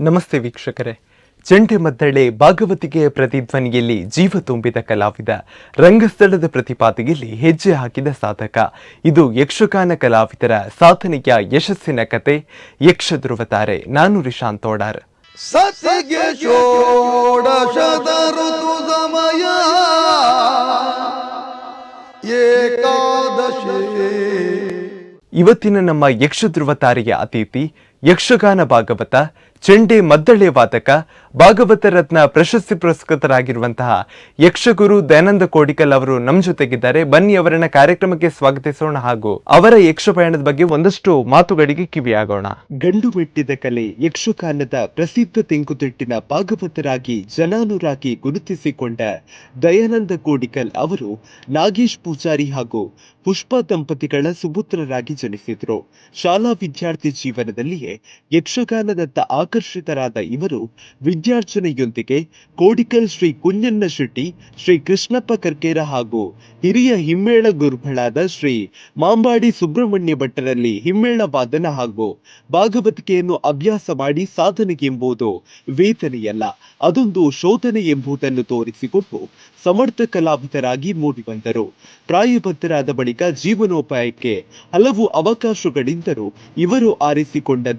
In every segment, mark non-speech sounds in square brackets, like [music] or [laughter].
ನಮಸ್ತೆ ವೀಕ್ಷಕರೇ. ಚಂಡೆ ಮದ್ದಳೆ ಭಾಗವತಿಕೆಯ ಪ್ರತಿಧ್ವನಿಯಲ್ಲಿ ಜೀವ ತುಂಬಿದ ಕಲಾವಿದ ರಂಗಸ್ಥಳದ ಪ್ರತಿಪಾತಿಯಲ್ಲಿ ಹೆಜ್ಜೆ ಹಾಕಿದ ಸಾಧಕ. ಇದು ಯಕ್ಷಗಾನ ಕಲಾವಿದರ ಸಾಧನೆಯ ಯಶಸ್ಸಿನ ಕತೆ. ಯಕ್ಷ ಧ್ರುವತಾರೆ ನಾನು ರಿಶಾಂತ್ ತೋಡಾರ್ ಏಕಾದಶಿ. ಇವತ್ತಿನ ನಮ್ಮ ಯಕ್ಷ ಧ್ರುವತಾರೆಯ ಅತಿಥಿ ಯಕ್ಷಗಾನ ಭಾಗವತ, ಚಂಡೆ ಮದ್ದಳೆ ವಾದಕ, ಭಾಗವತ ರತ್ನ ಪ್ರಶಸ್ತಿ ಪುರಸ್ಕೃತರಾಗಿರುವಂತಹ ಯಕ್ಷಗುರು ದಯಾನಂದ ಕೋಡಿಕಲ್ ಅವರು ನಮ್ಮ ಜೊತೆಗಿದ್ದಾರೆ. ಬನ್ನಿ ಅವರನ್ನ ಕಾರ್ಯಕ್ರಮಕ್ಕೆ ಸ್ವಾಗತಿಸೋಣ ಹಾಗೂ ಅವರ ಯಕ್ಷ ಪಯಣದ ಬಗ್ಗೆ ಒಂದಷ್ಟು ಮಾತುಗಳಿಗೆ ಕಿವಿಯಾಗೋಣ. ಗಂಡು ಮೆಟ್ಟಿದ ಕಲೆ ಯಕ್ಷಗಾನದ ಪ್ರಸಿದ್ಧ ತೆಂಕುತಿಟ್ಟಿನ ಭಾಗವತರಾಗಿ ಜನಾನುರಾಗಿ ಗುರುತಿಸಿಕೊಂಡ ದಯಾನಂದ ಕೋಡಿಕಲ್ ಅವರು ನಾಗೇಶ್ ಪೂಜಾರಿ ಹಾಗೂ ಪುಷ್ಪ ದಂಪತಿಗಳ ಸುಪುತ್ರರಾಗಿ ಜನಿಸಿದ್ರು. ಶಾಲಾ ವಿದ್ಯಾರ್ಥಿ ಜೀವನದಲ್ಲಿಯೇ ಯಕ್ಷಗಾನದತ್ತ ಆಕರ್ಷಿತರಾದ ಇವರು ವಿದ್ಯಾರ್ಜನೆಯೊಂದಿಗೆ ಕೋಡಿಕಲ್ ಶ್ರೀ ಕುಂಜಣ್ಣ ಶೆಟ್ಟಿ, ಶ್ರೀ ಕೃಷ್ಣಪ್ಪ ಕರ್ಕೇರ ಹಾಗೂ ಹಿರಿಯ ಹಿಮ್ಮೇಳ ಗುರುಗಳಾದ ಶ್ರೀ ಮಾಂಬಾಡಿ ಸುಬ್ರಹ್ಮಣ್ಯ ಭಟ್ಟರಲ್ಲಿ ಹಿಮ್ಮೇಳ ವಾದನ ಹಾಗೂ ಭಾಗವತಿಕೆಯನ್ನು ಅಭ್ಯಾಸ ಮಾಡಿ ಸಾಧನೆ ಎಂಬುದು ವೇದನೆಯಲ್ಲ ಅದೊಂದು ಶೋಧನೆ ಎಂಬುದನ್ನು ತೋರಿಸಿಕೊಟ್ಟು ಸಮರ್ಥ ಕಲಾವಿದರಾಗಿ ಮೂಡಿಬಂದರು. ಪ್ರಾಯಬದ್ಧರಾದ ಬಳಿಕ ಜೀವನೋಪಾಯಕ್ಕೆ ಹಲವು ಅವಕಾಶಗಳಿದ್ದರೂ ಇವರು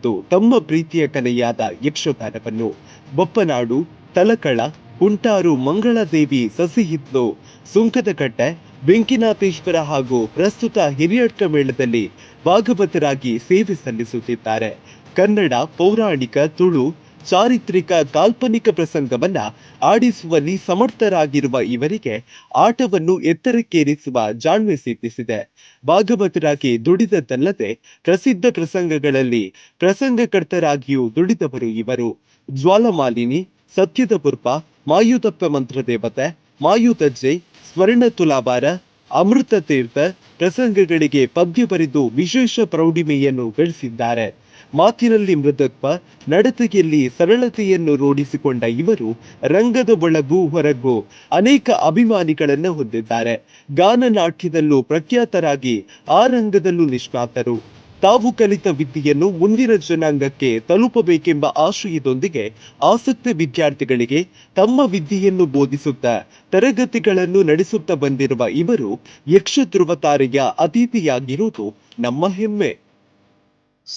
ತಮ್ಮ ಪ್ರೀತಿಯ ಕಲೆಯಾದ ಯಕ್ಷಗಾನವನ್ನು ಬೊಪ್ಪನಾಡು, ತಲಕಳ ಕುಂಟಾರು ಮಂಗಳದೇವಿ, ಸಸಿಹಿತ್ಲು ಸುಂಕದಕಟ್ಟೆ ಬೆಂಕಿನಾಥೇಶ್ವರ ಹಾಗೂ ಪ್ರಸ್ತುತ ಹಿರಿಯಡ್ಕ ಮೇಳದಲ್ಲಿ ಭಾಗವತರಾಗಿ ಸೇವೆ ಸಲ್ಲಿಸುತ್ತಿದ್ದಾರೆ. ಕನ್ನಡ ಪೌರಾಣಿಕ ತುಳು ಚಾರಿತ್ರಿಕ ಕಾಲ್ಪನಿಕ ಪ್ರಸಂಗವನ್ನ ಆಡಿಸುವಲ್ಲಿ ಸಮರ್ಥರಾಗಿರುವ ಇವರಿಗೆ ಆಟವನ್ನು ಎತ್ತರಕ್ಕೇರಿಸುವ ಜಾಣ್ಮೆ ಸಿದ್ಧಿಸಿದೆ. ಭಾಗವತರಾಗಿ ದುಡಿದದ್ದಲ್ಲದೆ ಪ್ರಸಿದ್ಧ ಪ್ರಸಂಗಗಳಲ್ಲಿ ಪ್ರಸಂಗಕರ್ತರಾಗಿಯೂ ದುಡಿದವರು ಇವರು. ಜ್ವಾಲಮಾಲಿನಿ ಸತ್ಯದ ಪುರ್ಪ ಮಾಯುತಪ್ಪ ಮಂತ್ರದೇವತೆ ಮಾಯುತಜ್ಜೆ ಸ್ವರ್ಣ ತುಲಾಭಾರ, ಅಮೃತ ತೀರ್ಥ ಪ್ರಸಂಗಗಳಿಗೆ ಪದ್ಯ ಬರೆದು ವಿಶೇಷ ಪ್ರೌಢಿಮೆಯನ್ನು ಗಳಿಸಿದ್ದಾರೆ. ಮಾತಿನಲ್ಲಿ ಮೃದತ್ವ, ನಡತೆಯಲ್ಲಿ ಸರಳತೆಯನ್ನು ರೂಢಿಸಿಕೊಂಡ ಇವರು ರಂಗದ ಒಳಗೂ ಹೊರಗೂ ಅನೇಕ ಅಭಿಮಾನಿಗಳನ್ನು ಹೊಂದಿದ್ದಾರೆ. ಗಾನನಾಟ್ಯದಲ್ಲೂ ಪ್ರಖ್ಯಾತರಾಗಿ ಆ ರಂಗದಲ್ಲೂ ನಿಷ್ಣಾತರು. ತಾವು ಕಲಿತ ವಿದ್ಯೆಯನ್ನು ಮುಂದಿನ ಜನಾಂಗಕ್ಕೆ ತಲುಪಬೇಕೆಂಬ ಆಶಯದೊಂದಿಗೆ ಆಸಕ್ತ ವಿದ್ಯಾರ್ಥಿಗಳಿಗೆ ತಮ್ಮ ವಿದ್ಯೆಯನ್ನು ಬೋಧಿಸುತ್ತಾ ತರಗತಿಗಳನ್ನು ನಡೆಸುತ್ತಾ ಬಂದಿರುವ ಇವರು ಯಕ್ಷ ಧ್ರುವತಾರೆಯ ಅತಿಥಿಯಾಗಿರುವುದು ನಮ್ಮ ಹೆಮ್ಮೆ.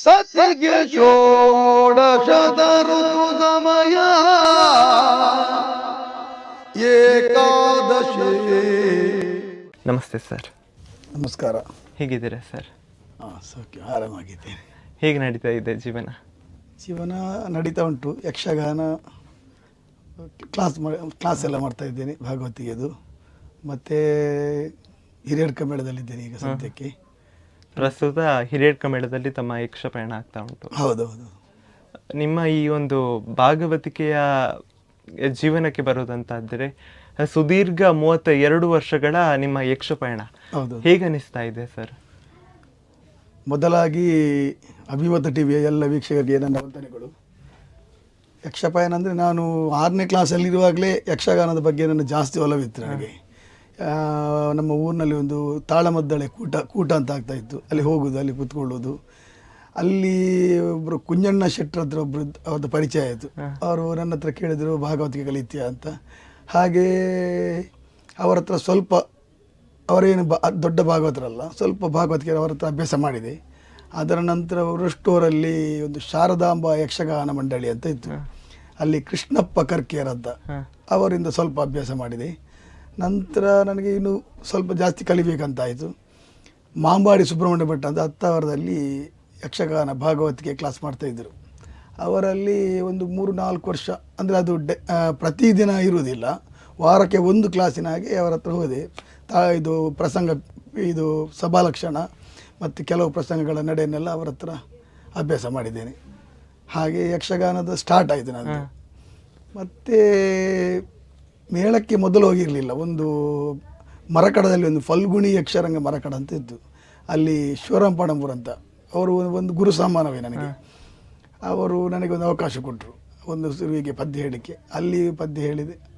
ಸತಿಗೆ ಷೋಡಶದ ಋತು ಸಮಯ ಏಕಾದಶಿ. ನಮಸ್ತೆ ಸರ್. ನಮಸ್ಕಾರ. ಹೇಗಿದ್ದೀರಾ ಸರ್? ಹಾಂ ಸೌಖ್ಯ ಆರಾಮಾಗಿದ್ದೇನೆ. ಹೇಗೆ ನಡೀತಾ ಇದೆ ಜೀವನ? ಜೀವನ ನಡೀತಾ ಉಂಟು. ಯಕ್ಷಗಾನ ಕ್ಲಾಸ್ ಮಾಡಿ ಕ್ಲಾಸ್ ಎಲ್ಲ ಮಾಡ್ತಾ ಇದ್ದೇನೆ ಭಾಗವತಿಗೆದು. ಮತ್ತು ಹಿರಿಯಡ್ಕ ಮೇಳದಲ್ಲಿದ್ದೇನೆ ಈಗ ಸದ್ಯಕ್ಕೆ. ಪ್ರಸ್ತುತ ಹಿರಿಯಡ್ಕ ಮೇಳದಲ್ಲಿ ತಮ್ಮ ಯಕ್ಷಪಯಣ ಆಗ್ತಾ ಉಂಟು. ಹೌದೌದು. ನಿಮ್ಮ ಈ ಒಂದು ಭಾಗವತಿಕೆಯ ಜೀವನಕ್ಕೆ ಬರೋದಂತಾದರೆ ಸುದೀರ್ಘ ಮೂವತ್ತ ಎರಡು ವರ್ಷಗಳ ನಿಮ್ಮ ಯಕ್ಷಪಯಣ ಹೌದು. ಹೇಗೆ ಅನಿಸ್ತಾ ಇದೆ ಸರ್? ಮೊದಲಾಗಿ ಅಭಿಮತ ಟಿ ವಿಯ ಎಲ್ಲ ವೀಕ್ಷಕರಿಗೆ ನನ್ನ ವಂದನೆಗಳು. ಯಕ್ಷಪಾಯನ ಅಂದರೆ ನಾನು ಆರನೇ ಕ್ಲಾಸಲ್ಲಿರುವಾಗಲೇ ಯಕ್ಷಗಾನದ ಬಗ್ಗೆ ನನ್ನ ಜಾಸ್ತಿ ಒಲವಿತ್ತು ನನಗೆ. ನಮ್ಮ ಊರಿನಲ್ಲಿ ಒಂದು ತಾಳಮದ್ದಳೆ ಕೂಟ ಕೂಟ ಅಂತ ಆಗ್ತಾ ಇತ್ತು. ಅಲ್ಲಿ ಹೋಗೋದು ಅಲ್ಲಿ ಕೂತ್ಕೊಳ್ಳೋದು. ಅಲ್ಲಿ ಒಬ್ಬರು ಕುಂಜಣ್ಣ ಶೆಟ್ಟರ್ ಹತ್ರ ಒಬ್ಬರು ಅವ್ರದ್ದು ಪರಿಚಯ ಆಯಿತು. ಅವರು ನನ್ನ ಹತ್ರ ಕೇಳಿದರು ಭಾಗವತಿಗೆ ಕಲಿತೀಯ ಅಂತ. ಹಾಗೆ ಅವರ ಹತ್ರ ಸ್ವಲ್ಪ ಅವರೇನು ಬ ದೊಡ್ಡ ಭಾಗವತರಲ್ಲ ಸ್ವಲ್ಪ ಭಾಗವತಿಗೆ ಅವರ ಹತ್ರ ಅಭ್ಯಾಸ ಮಾಡಿದೆ. ಅದರ ನಂತರ ಅವರು ಸ್ಟೋರಲ್ಲಿ ಒಂದು ಶಾರದಾಂಬ ಯಕ್ಷಗಾನ ಮಂಡಳಿ ಅಂತ ಇತ್ತು. ಅಲ್ಲಿ ಕೃಷ್ಣಪ್ಪ ಕರ್ಕೇರ್ ಅಂತ ಅವರಿಂದ ಸ್ವಲ್ಪ ಅಭ್ಯಾಸ ಮಾಡಿದೆ. ನಂತರ ನನಗೆ ಇನ್ನು ಸ್ವಲ್ಪ ಜಾಸ್ತಿ ಕಲಿಬೇಕಂತಾಯಿತು. ಮಾಂಬಾಡಿ ಸುಬ್ರಹ್ಮಣ್ಯ ಭಟ್ ಅಂತ ಹತ್ತಾವರದಲ್ಲಿ ಯಕ್ಷಗಾನ ಭಾಗವತಿಗೆ ಕ್ಲಾಸ್ ಮಾಡ್ತಾಯಿದ್ದರು ಅವರಲ್ಲಿ ಒಂದು ಮೂರು ನಾಲ್ಕು ವರ್ಷ ಅಂದರೆ ಅದು ಡೆ ಪ್ರತಿದಿನ ಇರುವುದಿಲ್ಲ. ವಾರಕ್ಕೆ ಒಂದು ಕ್ಲಾಸಿನ ಹಾಗೆ ಅವರ ಹತ್ರ ಹೋದೆ. ತಾ ಇದು ಪ್ರಸಂಗ ಇದು ಸಭಾಲಕ್ಷಣ ಮತ್ತು ಕೆಲವು ಪ್ರಸಂಗಗಳ ನಡೆಯನ್ನೆಲ್ಲ ಅವರ ಹತ್ರ ಅಭ್ಯಾಸ ಮಾಡಿದ್ದೇನೆ. ಹಾಗೆ ಯಕ್ಷಗಾನದ ಸ್ಟಾರ್ಟ್ ಆಯಿತು ನಾನು ಮತ್ತು ಮೇಳಕ್ಕೆ ಮೊದಲು ಹೋಗಿರಲಿಲ್ಲ. ಒಂದು ಮರಕಡದಲ್ಲಿ ಒಂದು ಫಲ್ಗುಣಿ ಯಕ್ಷರಂಗ ಮರಕಡ ಅಂತ ಇತ್ತು. ಅಲ್ಲಿ ಶಿವರಾಮ್ ಅಂತ. ಅವರು ಒಂದು ಗುರು ಸಮಾನವೇ ನನಗೆ. ಅವರು ನನಗೊಂದು ಅವಕಾಶ ಕೊಟ್ಟರು ಒಂದು ಸುರುವಿಗೆ ಪದ್ಯ ಹೇಳಿಕೆ ಅಲ್ಲಿ ಪದ್ಯ ಹೇಳಿದೆ.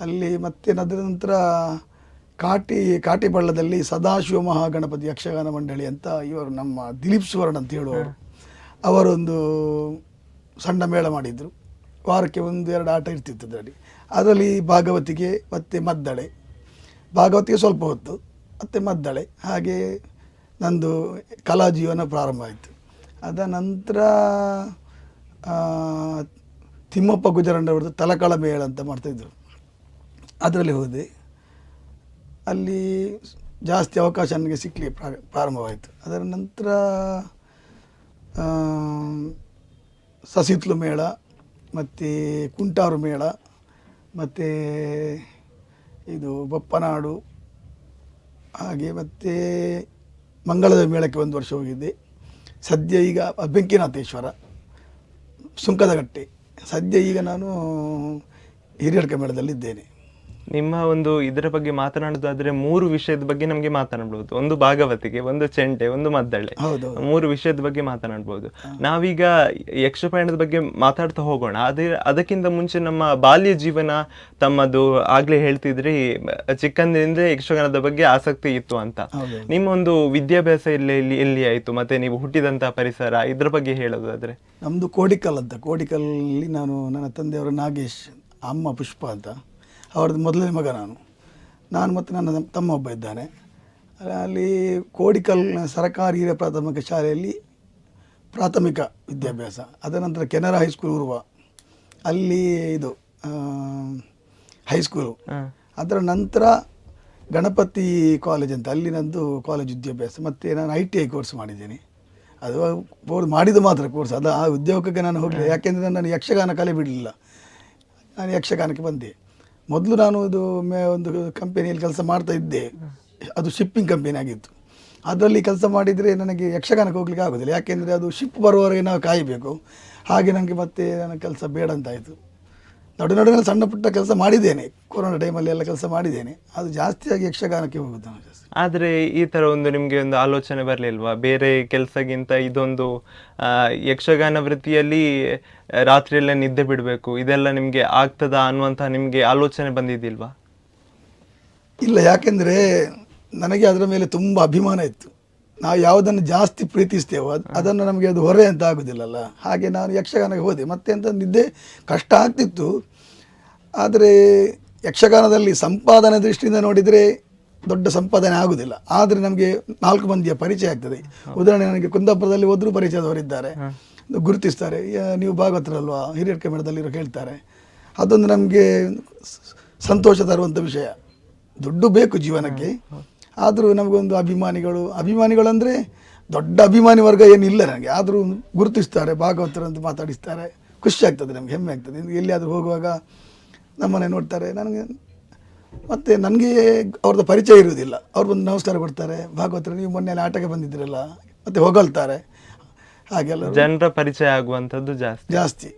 ಅಲ್ಲಿ ಮತ್ತೆ ಅದರ ನಂತರ ಕಾಟಿ, ಕಾಟಿಬಳ್ಳದಲ್ಲಿ ಸದಾಶಿವ ಮಹಾಗಣಪತಿ ಯಕ್ಷಗಾನ ಮಂಡಳಿ ಅಂತ ಇವರು ನಮ್ಮ ದಿಲೀಪ್ ಸುವರ್ಣ ಅಂತ ಹೇಳುವವರು. ಅವರೊಂದು ಸಣ್ಣ ಮೇಳ ಮಾಡಿದರು. ವಾರಕ್ಕೆ ಒಂದು ಎರಡು ಆಟ ಇರ್ತಿತ್ತು ಅದರಲ್ಲಿ. ಅದರಲ್ಲಿ ಭಾಗವತಿಗೆ ಮತ್ತು ಮದ್ದಳೆ. ಭಾಗವತಿಗೆ ಸ್ವಲ್ಪ ಹೊತ್ತು, ಮತ್ತು ಮದ್ದಳೆ. ಹಾಗೆ ನಂದು ಕಲಾ ಜೀವನ ಪ್ರಾರಂಭ ಆಯಿತು. ಅದ ನಂತರ ತಿಮ್ಮಪ್ಪ ಗುಜರಂಡವ್ರದ್ದು ತಲಕಳ ಮೇಳ ಅಂತ ಮಾಡ್ತಾಯಿದ್ರು ಅದರಲ್ಲಿ ಹೋದೆ. ಅಲ್ಲಿ ಜಾಸ್ತಿ ಅವಕಾಶ ನನಗೆ ಸಿಕ್ಕಲಿ ಪ್ರಾರಂಭವಾಯಿತು. ಅದರ ನಂತರ ಸಸಿತ್ಲು ಮೇಳ, ಮತ್ತು ಕುಂಟಾರು ಮೇಳ ಮತ್ತು ಇದು ಬಪ್ಪನಾಡು, ಹಾಗೆ ಮತ್ತು ಮಂಗಳದ ಮೇಳಕ್ಕೆ ಒಂದು ವರ್ಷ ಹೋಗಿದ್ದೆ. ಸದ್ಯ ಈಗ ಬೆಂಕಿನಾಥೇಶ್ವರ, ಸುಂಕದಗಟ್ಟೆ. ಸದ್ಯ ಈಗ ನಾನು ಹಿರಿಯಡ್ಕ ಮೇಳದಲ್ಲಿದ್ದೇನೆ. ನಿಮ್ಮ ಒಂದು ಇದರ ಬಗ್ಗೆ ಮಾತನಾಡೋದಾದ್ರೆ ಮೂರು ವಿಷಯದ ಬಗ್ಗೆ ನಮಗೆ ಮಾತನಾಡಬಹುದು ಒಂದು ಭಾಗವತಿಗೆ ಒಂದು ಚೆಂಡೆ ಒಂದು ಮದ್ದಳೆ. ಹೌದು ಮೂರು ವಿಷಯದ ಬಗ್ಗೆ ಮಾತನಾಡಬಹುದು ನಾವೀಗ ಯಕ್ಷಪಯಣದ ಬಗ್ಗೆ ಮಾತಾಡ್ತಾ ಹೋಗೋಣ. ಅದೇ ಅದಕ್ಕಿಂತ ಮುಂಚೆ ನಮ್ಮ ಬಾಲ್ಯ ಜೀವನ ತಮ್ಮದು ಆಗ್ಲೇ ಹೇಳ್ತಿದ್ರಿ ಚಿಕ್ಕಂದಿನಿಂದ ಯಕ್ಷಗಾನದ ಬಗ್ಗೆ ಆಸಕ್ತಿ ಇತ್ತು ಅಂತ. ನಿಮ್ಮ ಒಂದು ವಿದ್ಯಾಭ್ಯಾಸ ಎಲ್ಲಿ ಎಲ್ಲಿ ಆಯ್ತು? ಮತ್ತೆ ನೀವು ಹುಟ್ಟಿದಂತಹ ಪರಿಸರ ಇದ್ರ ಬಗ್ಗೆ ಹೇಳೋದಾದ್ರೆ. ನಮ್ದು ಕೋಡಿಕಲ್ ಅಂತ. ಕೋಡಿಕಲ್ ನಾನು ನನ್ನ ತಂದೆಯವರು ನಾಗೇಶ್ ಅಮ್ಮ ಪುಷ್ಪ ಅಂತ. ಅವ್ರದ್ದು ಮೊದಲನೇ ಮಗ ನಾನು. ನಾನು ಮತ್ತು ನನ್ನ ತಮ್ಮ ಒಬ್ಬ ಇದ್ದಾನೆ. ಅಲ್ಲಿ ಕೋಡಿಕಲ್ ಸರ್ಕಾರಿ ಹಿರಿಯ ಪ್ರಾಥಮಿಕ ಶಾಲೆಯಲ್ಲಿ ಪ್ರಾಥಮಿಕ ವಿದ್ಯಾಭ್ಯಾಸ. ಅದರ ನಂತರ ಕೆನರಾ ಹೈಸ್ಕೂಲ್ ಉರುವ. ಅಲ್ಲಿ ಇದು ಹೈಸ್ಕೂಲು ಅದರ ನಂತರ ಗಣಪತಿ ಕಾಲೇಜ್ ಅಂತ ಅಲ್ಲಿ ನಂದು ಕಾಲೇಜ್ ವಿದ್ಯಾಭ್ಯಾಸ. ಮತ್ತು ನಾನು ಐ ಟಿ ಐ ಕೋರ್ಸ್ ಮಾಡಿದ್ದೀನಿ. ಅದು ಕೋರ್ಸ್ ಮಾಡಿದ್ದು ಮಾತ್ರ ಕೋರ್ಸ್. ಅದು ಆ ಉದ್ಯೋಗಕ್ಕೆ ನಾನು ಹೋಗಲಿಲ್ಲ. ಯಾಕೆಂದರೆ ನಾನು ಯಕ್ಷಗಾನ ಕಲೆ ಬಿಡಲಿಲ್ಲ. ನಾನು ಯಕ್ಷಗಾನಕ್ಕೆ ಬಂದೆ. ಮೊದಲು ನಾನು ಇದು ಮೇ ಒಂದು ಕಂಪನಿಯಲ್ಲಿ ಕೆಲಸ ಮಾಡ್ತಾ ಇದ್ದೆ. ಅದು ಶಿಪ್ಪಿಂಗ್ ಕಂಪೆನಿ ಆಗಿತ್ತು. ಅದರಲ್ಲಿ ಕೆಲಸ ಮಾಡಿದರೆ ನನಗೆ ಯಕ್ಷಗಾನಕ್ಕೆ ಹೋಗ್ಲಿಕ್ಕೆ ಆಗೋದಿಲ್ಲ. ಯಾಕೆಂದರೆ ಅದು ಶಿಪ್ ಬರುವವರೆಗೆ ನಾವು ಕಾಯಬೇಕು. ಹಾಗೆ ನನಗೆ ಮತ್ತೆ ನನ್ನ ಕೆಲಸ ಬೇಡ ಅಂತಾಯಿತು ನಡು ನಡುವಿನಲ್ಲಿ ಸಣ್ಣ ಪುಟ್ಟ ಕೆಲಸ ಮಾಡಿದ್ದೇನೆ. ಕೊರೋನಾ ಟೈಮಲ್ಲಿ ಎಲ್ಲ ಕೆಲಸ ಮಾಡಿದ್ದೇನೆ. ಅದು ಜಾಸ್ತಿಯಾಗಿ ಯಕ್ಷಗಾನಕ್ಕೆ ಹೋಗುತ್ತೆ ಆದರೆ ಜಾಸ್ತಿ. ಆದ್ರೆ ಈ ಥರ ಒಂದು ನಿಮಗೆ ಒಂದು ಆಲೋಚನೆ ಬರಲಿಲ್ವಾ? ಬೇರೆ ಕೆಲಸಗಿಂತ ಇದೊಂದು ಆ, ಯಕ್ಷಗಾನ ವೃತ್ತಿಯಲ್ಲಿ ರಾತ್ರಿಯೆಲ್ಲ ನಿದ್ದೆ ಬಿಡಬೇಕು. ಇದೆಲ್ಲ ನಿಮಗೆ ಆಗ್ತದಾ ಅನ್ನುವಂಥ ನಿಮಗೆ ಆಲೋಚನೆ ಬಂದಿದ್ದಿಲ್ವಾ? ಇಲ್ಲ ಯಾಕೆಂದರೆ ನನಗೆ ಅದರ ಮೇಲೆ ತುಂಬ ಅಭಿಮಾನ ಇತ್ತು. ನಾವು ಯಾವುದನ್ನು ಜಾಸ್ತಿ ಪ್ರೀತಿಸ್ತೇವೋ ಅದ್- ಅದನ್ನು ನಮಗೆ ಅದು ಹೊರೆ ಅಂತ ಆಗೋದಿಲ್ಲಲ್ಲ. ಹಾಗೆ ನಾನು ಯಕ್ಷಗಾನಕ್ಕೆ ಹೋದೆ. ಮತ್ತೆ ಅಂತ ನಿದ್ದೆ ಕಷ್ಟ ಆಗ್ತಿತ್ತು. ಆದರೆ ಯಕ್ಷಗಾನದಲ್ಲಿ ಸಂಪಾದನೆ ದೃಷ್ಟಿಯಿಂದ ನೋಡಿದರೆ ದೊಡ್ಡ ಸಂಪಾದನೆ ಆಗುವುದಿಲ್ಲ ಆದರೆ ನಮಗೆ ನಾಲ್ಕು ಮಂದಿಯ ಪರಿಚಯ ಆಗ್ತದೆ. ಉದಾಹರಣೆ ನನಗೆ ಕುಂದಾಪುರದಲ್ಲಿ ಹೋದರೂ ಪರಿಚಯದವರಿದ್ದಾರೆ. ಗುರುತಿಸ್ತಾರೆ. ನೀವು ಭಾಗವತರಲ್ವಾ? ಹಿರಿಯರ್ ಕನ್ನಡದಲ್ಲಿರೋ ಹೇಳ್ತಾರೆ. ಅದೊಂದು ನಮಗೆ ಸಂತೋಷ ತರುವಂಥ ವಿಷಯ. ದುಡ್ಡು ಬೇಕು ಜೀವನಕ್ಕೆ. ಆದರೂ ನಮಗೊಂದು ಅಭಿಮಾನಿಗಳು ಅಭಿಮಾನಿಗಳಂದರೆ ದೊಡ್ಡ ಅಭಿಮಾನಿ ವರ್ಗ ಏನಿಲ್ಲ ನನಗೆ. ಆದರೂ ಗುರುತಿಸ್ತಾರೆ ಭಾಗವತರಂತ ಮಾತಾಡಿಸ್ತಾರೆ. ಖುಷಿ ಆಗ್ತದೆ ನಮಗೆ ಹೆಮ್ಮೆ ಆಗ್ತದೆ. ಎಲ್ಲಿಯಾದರೂ ಹೋಗುವಾಗ ನಮ್ಮನೆ ನೋಡ್ತಾರೆ. ನನಗೆ ಮತ್ತು ನನಗೆ ಅವ್ರದ್ದು ಪರಿಚಯ ಇರುವುದಿಲ್ಲ. ಅವ್ರು ಬಂದು ನಮಸ್ಕಾರ ಕೊಡ್ತಾರೆ. ಭಾಗವತರು ನೀವು ಮೊನ್ನೆ ಆಟಕ್ಕೆ ಬಂದಿದ್ದೀರಲ್ಲ ಮತ್ತು ಹೊಗಳ್ತಾರೆ. ಹಾಗೆಲ್ಲ ಜನರ ಪರಿಚಯ ಆಗುವಂಥದ್ದು ಜಾಸ್ತಿ. ಜಾಸ್ತಿ.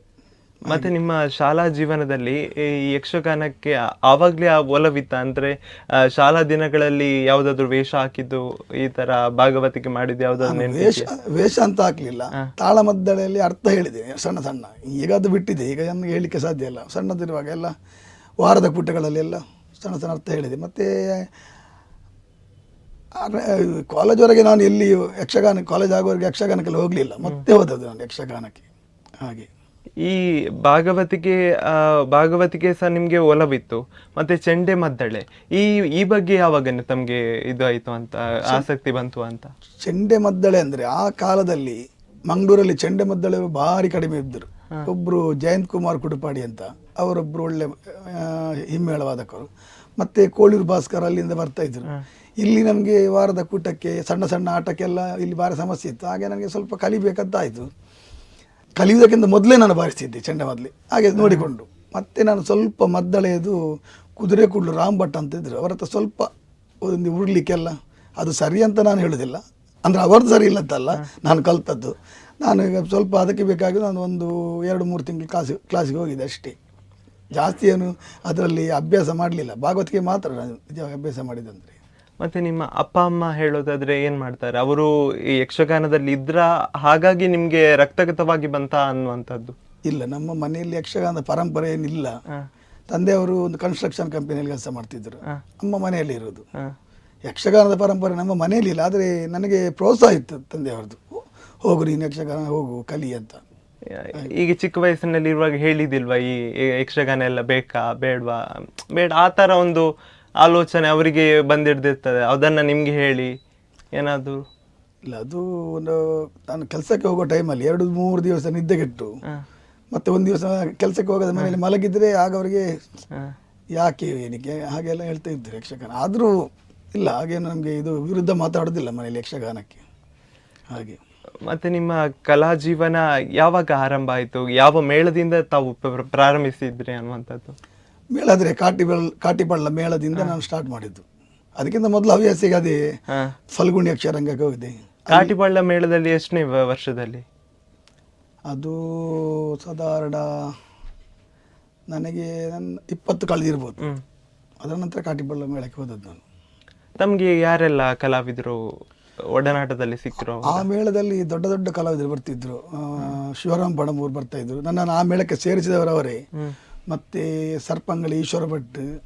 ಮತ್ತೆ ನಿಮ್ಮ ಶಾಲಾ ಜೀವನದಲ್ಲಿ ಈ ಯಕ್ಷಗಾನಕ್ಕೆ ಆವಾಗಲೇ ಆ ಒಲವಿತ್ತ? ಅಂದ್ರೆ ಆ, ಶಾಲಾ ದಿನಗಳಲ್ಲಿ ಯಾವ್ದಾದ್ರು ವೇಷ ಹಾಕಿದ್ದು ಈ ತರ ಭಾಗವತಿಕೆ ಮಾಡಿದ್ದು ಯಾವ್ದಾದ್ರು ನಾನು? ವೇಷ ವೇಷ ಅಂತ ಹಾಕ್ಲಿಲ್ಲ. ತಾಳಮದ್ದಳೆಯಲ್ಲಿ ಅರ್ಥ ಹೇಳಿದೆ ಸಣ್ಣ ಸಣ್ಣ. ಈಗ ಅದು ಬಿಟ್ಟಿದೆ ಈಗ ಏನು ಹೇಳಲಿಕ್ಕೆ ಸಾಧ್ಯ ಇಲ್ಲ. ಸಣ್ಣದಿರುವಾಗ ಎಲ್ಲ ವಾರದ ಕೂಟಗಳಲ್ಲಿ ಎಲ್ಲ ಸಣ್ಣ ಸಣ್ಣ ಅರ್ಥ ಹೇಳಿದೆ. ಮತ್ತು ಕಾಲೇಜ್ವರೆಗೆ ನಾನು ಎಲ್ಲಿಯೂ ಯಕ್ಷಗಾನ ಕಾಲೇಜ್ ಆಗೋವರೆಗೆ ಯಕ್ಷಗಾನಕ್ಕೆಲ್ಲ ಹೋಗಲಿಲ್ಲ. ಮತ್ತೆ ಹೋದದ್ದು ನಾನು ಯಕ್ಷಗಾನಕ್ಕೆ ಹಾಗೆ. ಈ ಭಾಗವತಿಗೆ ಭಾಗವತಿಕೆ ಭಾಗವತಿಗೆ ಸಹ ನಿಮಗೆ ಒಲವಿತ್ತು. ಮತ್ತೆ ಚೆಂಡೆ ಮದ್ದಳೆ. ಈ ಈ ಬಗ್ಗೆ ಯಾವಾಗ ತಮಗೆ ಇದು ಆಯ್ತು ಅಂತ ಆಸಕ್ತಿ ಬಂತು ಅಂತ? ಚೆಂಡೆ ಮದ್ದಳೆ ಅಂದರೆ ಆ ಕಾಲದಲ್ಲಿ ಮಂಗಳೂರಲ್ಲಿ ಚೆಂಡೆ ಮದ್ದಳೆ ಭಾರಿ ಕಡಿಮೆ ಇದ್ದರು. ಒಬ್ಬರು ಜಯಂತ್ ಕುಮಾರ್ ಕುಡುಪಾಡಿ ಅಂತ ಅವರೊಬ್ಬರು ಒಳ್ಳೆ ಹಿಮ್ಮೇಳವಾದಕರು. ಮತ್ತೆ ಕೋಳಿರು ಭಾಸ್ಕರ್ ಅಲ್ಲಿಂದ ಬರ್ತಾ ಇದ್ರು. ಇಲ್ಲಿ ನಮಗೆ ವಾರದ ಕೂಟಕ್ಕೆ ಸಣ್ಣ ಸಣ್ಣ ಆಟಕ್ಕೆಲ್ಲ ಇಲ್ಲಿ ಭಾರಿ ಸಮಸ್ಯೆ ಇತ್ತು. ಹಾಗೆ ನನಗೆ ಸ್ವಲ್ಪ ಕಲಿಬೇಕಂತ ಆಯಿತು. ಕಲಿಯುವುದಕ್ಕಿಂತ ಮೊದಲೇ ನಾನು ಬಾರಿಸ್ತಿದ್ದೆ ಚೆಂಡ ಮೊದಲೇ ಹಾಗೆ ನೋಡಿಕೊಂಡು. ಮತ್ತೆ ನಾನು ಸ್ವಲ್ಪ ಮದ್ದಳೆಯದು ಕುದುರೆ ಕುಡ್ಲು ರಾಮ್ ಭಟ್ ಅಂತ ಇದ್ರು ಅವರ ಹತ್ರ ಸ್ವಲ್ಪ ಒಂದು ಉಡ್ಲಿಕ್ಕೆಲ್ಲ ಅದು ಸರಿ ಅಂತ ನಾನು ಹೇಳೋದಿಲ್ಲ. ಅಂದರೆ ಅವರದ್ದು ಸರಿ ಇಲ್ಲದಲ್ಲ ನಾನು ಕಲ್ತದ್ದು. ನಾನು ಈಗ ಸ್ವಲ್ಪ ಅದಕ್ಕೆ ಬೇಕಾಗಿ ನಾನು ಒಂದು ಎರಡು, ಮೂರು ತಿಂಗಳು ಕ್ಲಾಸ್, ಕ್ಲಾಸಿಗೆ ಹೋಗಿದ್ದೆ ಅಷ್ಟೇ. ಜಾಸ್ತಿ ಏನು ಅದರಲ್ಲಿ ಅಭ್ಯಾಸ ಮಾಡಲಿಲ್ಲ. ಭಾಗವತಿಗೆ ಮಾತ್ರ ನಾನು ನಿಜವಾಗಿ ಅಭ್ಯಾಸ ಮಾಡಿದಂದರೆ ಮತ್ತೆ ನಿಮ್ಮ ಅಪ್ಪ ಅಮ್ಮ ಹೇಳೋದಾದ್ರೆ ಏನ್ ಮಾಡ್ತಾರೆ? ಅವರು ಈ ಯಕ್ಷಗಾನದಲ್ಲಿ ಇದ್ರ ಹಾಗಾಗಿ ನಿಮ್ಗೆ ರಕ್ತಗತವಾಗಿ ಬಂತ ಅನ್ನುವಂಥದ್ದು? ಇಲ್ಲ ನಮ್ಮ ಮನೆಯಲ್ಲಿ ಯಕ್ಷಗಾನದ ಪರಂಪರೆ ಏನಿಲ್ಲ. ತಂದೆಯವರು ಒಂದು ಕನ್ಸ್ಟ್ರಕ್ಷನ್ ಕಂಪನಿಯಲ್ಲಿ ಕೆಲಸ ಮಾಡ್ತಿದ್ರು. ನಮ್ಮ ಅಮ್ಮ ಮನೆಯಲ್ಲಿ ಇರೋದು. ಯಕ್ಷಗಾನದ ಪರಂಪರೆ ನಮ್ಮ ಮನೆಯಲ್ಲಿ ಇಲ್ಲ ಆದರೆ ನನಗೆ ಪ್ರೋತ್ಸಾಹ ಇತ್ತು ತಂದೆಯವ್ರದ್ದು ಹೋಗು ನೀನು ಯಕ್ಷಗಾನ ಹೋಗು ಕಲಿ ಅಂತ. ಈಗ ಚಿಕ್ಕ ವಯಸ್ಸಿನಲ್ಲಿ ಇರುವಾಗ ಹೇಳಿದಿಲ್ವಾ ಈ ಈ ಯಕ್ಷಗಾನ ಎಲ್ಲ ಬೇಕಾ ಬೇಡವಾ? ಬೇಡ ಆ ಥರ ಒಂದು ಆಲೋಚನೆ ಅವರಿಗೆ ಬಂದಿಡ್ದಿರ್ತದೆ. ಅದನ್ನು ನಿಮಗೆ ಹೇಳಿ ಏನಾದರೂ? ಇಲ್ಲ ಅದು ಒಂದು ನಾನು ಕೆಲಸಕ್ಕೆ ಹೋಗೋ ಟೈಮಲ್ಲಿ ಎರಡು ಮೂರು ದಿವಸ ನಿದ್ದೆಗೆಟ್ಟು ಮತ್ತೆ ಒಂದು ದಿವಸ ಕೆಲಸಕ್ಕೆ ಹೋಗೋದ ಮನೆಯಲ್ಲಿ ಮಲಗಿದ್ರೆ ಆಗ ಅವರಿಗೆ ಯಾಕೆ ಏನಕ್ಕೆ? ಹಾಗೆಲ್ಲ ಹೇಳ್ತಾ ಇದ್ದರು ಯಕ್ಷಗಾನ. ಆದರೂ ಇಲ್ಲ ಹಾಗೇನು ನಮಗೆ ಇದು ವಿರುದ್ಧ ಮಾತಾಡೋದಿಲ್ಲ ಮನೆಯಲ್ಲಿ ಯಕ್ಷಗಾನಕ್ಕೆ. ಹಾಗೆ. ಮತ್ತೆ ನಿಮ್ಮ ಕಲಾ ಜೀವನ ಯಾವಾಗ ಆರಂಭ ಆಯಿತು? ಯಾವ ಮೇಳದಿಂದ ತಾವು ಪ್ರ- ಪ್ರಾರಂಭಿಸಿದ್ರಿ ಅನ್ನುವಂಥದ್ದು? ಮೇಳ ಕಾಟಿ ಕಾಟಿಬಳ್ ಕಾಟಿಬಳ್ಳ ಮೇಳದಿಂದ ನಾನು ಸ್ಟಾರ್ಟ್ ಮಾಡಿದ್ದು. ಅದಕ್ಕಿಂತ ಮೊದಲು ಹವ್ಯಾಸಿಗೆ ಅದೇ. ಫಲ್ಗುಣಿ ಯಕ್ಷರಂಗಕ್ಕೆ ಹೋಗಿದೆ ಕಾಟಿಬಳ್ಳ ಮೇಳದಲ್ಲಿ ಎಷ್ಟನೇ ವ- ವರ್ಷದಲ್ಲಿ? ಅದು ಸಾಧಾರಣ ನನಗೆ ನನ್ನ ಇಪ್ಪತ್ತು ಕಳೆದಿರ್ಬೋದು. ಹ್ಮ್. ಅದರ ನಂತರ ಕಾಟಿಬಳ್ಳ ಮೇಳಕ್ಕೆ ಹೋದದ್ದು ನಾನು. ತಮಗೆ ಯಾರೆಲ್ಲ ಕಲಾವಿದರು ಒಡನಾಟದಲ್ಲಿ ಸಿಕ್ಕಿರೋ ಆ ಮೇಳದಲ್ಲಿ ದೊಡ್ಡ ದೊಡ್ಡ ಕಲಾವಿದರು ಬರ್ತಿದ್ರು. ಆ, ಶಿವರಾಮ್ ಬಣಮೂರ್ ಬರ್ತಾ ಇದ್ರು. ನನ್ನನ್ನು ಆ ಮೇಳಕ್ಕೆ ಸೇರಿಸಿದವರವರೇ. ಹ್ಮ್. ಮತ್ತೆ ಸರ್ಪಂಗಳಿ ಈಶ್ವರ ಭಟ್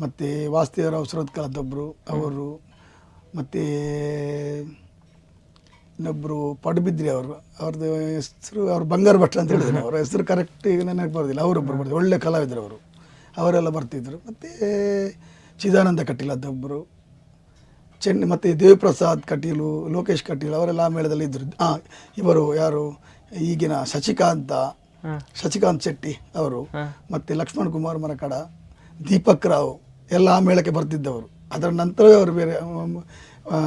ಮತ್ತು ವಾಸುದೇವರಾವ್ ಸುರತ್ಕಲದೊಬ್ಬರು ಅವರು ಮತ್ತು ಇನ್ನೊಬ್ಬರು ಪಡುಬಿದ್ರಿ ಅವರು ಅವ್ರದ್ದು ಹೆಸರು ಅವ್ರು ಬಂಗಾರ ಭಟ್ ಅಂತ ಹೇಳಿದ್ರು. ಅವ್ರ ಹೆಸರು ಕರೆಕ್ಟ್ ಈಗ ನನಗೆ ಬರೋದಿಲ್ಲ. ಅವರೊಬ್ಬರು ಬರ್ತಿದ್ರು ಒಳ್ಳೆ ಕಲಾವಿದರು ಅವರು. ಅವರೆಲ್ಲ ಬರ್ತಿದ್ರು. ಮತ್ತು ಚಿದಾನಂದ ಕಟೀಲದೊಬ್ಬರು ಚೆನ್ನ ಮತ್ತು ದೇವಪ್ರಸಾದ್ ಕಟೀಲು ಲೋಕೇಶ್ ಕಟೀಲ್ ಅವರೆಲ್ಲ ಆ ಮೇಳದಲ್ಲಿ ಇದ್ದರು ಹಾಂ ಇವರು ಯಾರು? ಈಗಿನ ಶಶಿಕಾಂತ. ಶಶಿಕಾಂತ್ ಶೆಟ್ಟಿ ಅವರು ಮತ್ತೆ ಲಕ್ಷ್ಮಣ್ ಕುಮಾರ್ ಮರಕಡ ದೀಪಕ್ ರಾವ್ ಎಲ್ಲ ಆ ಮೇಳಕ್ಕೆ ಬರ್ತಿದ್ದವರು. ಅದರ ನಂತರವೇ ಅವರು ಬೇರೆ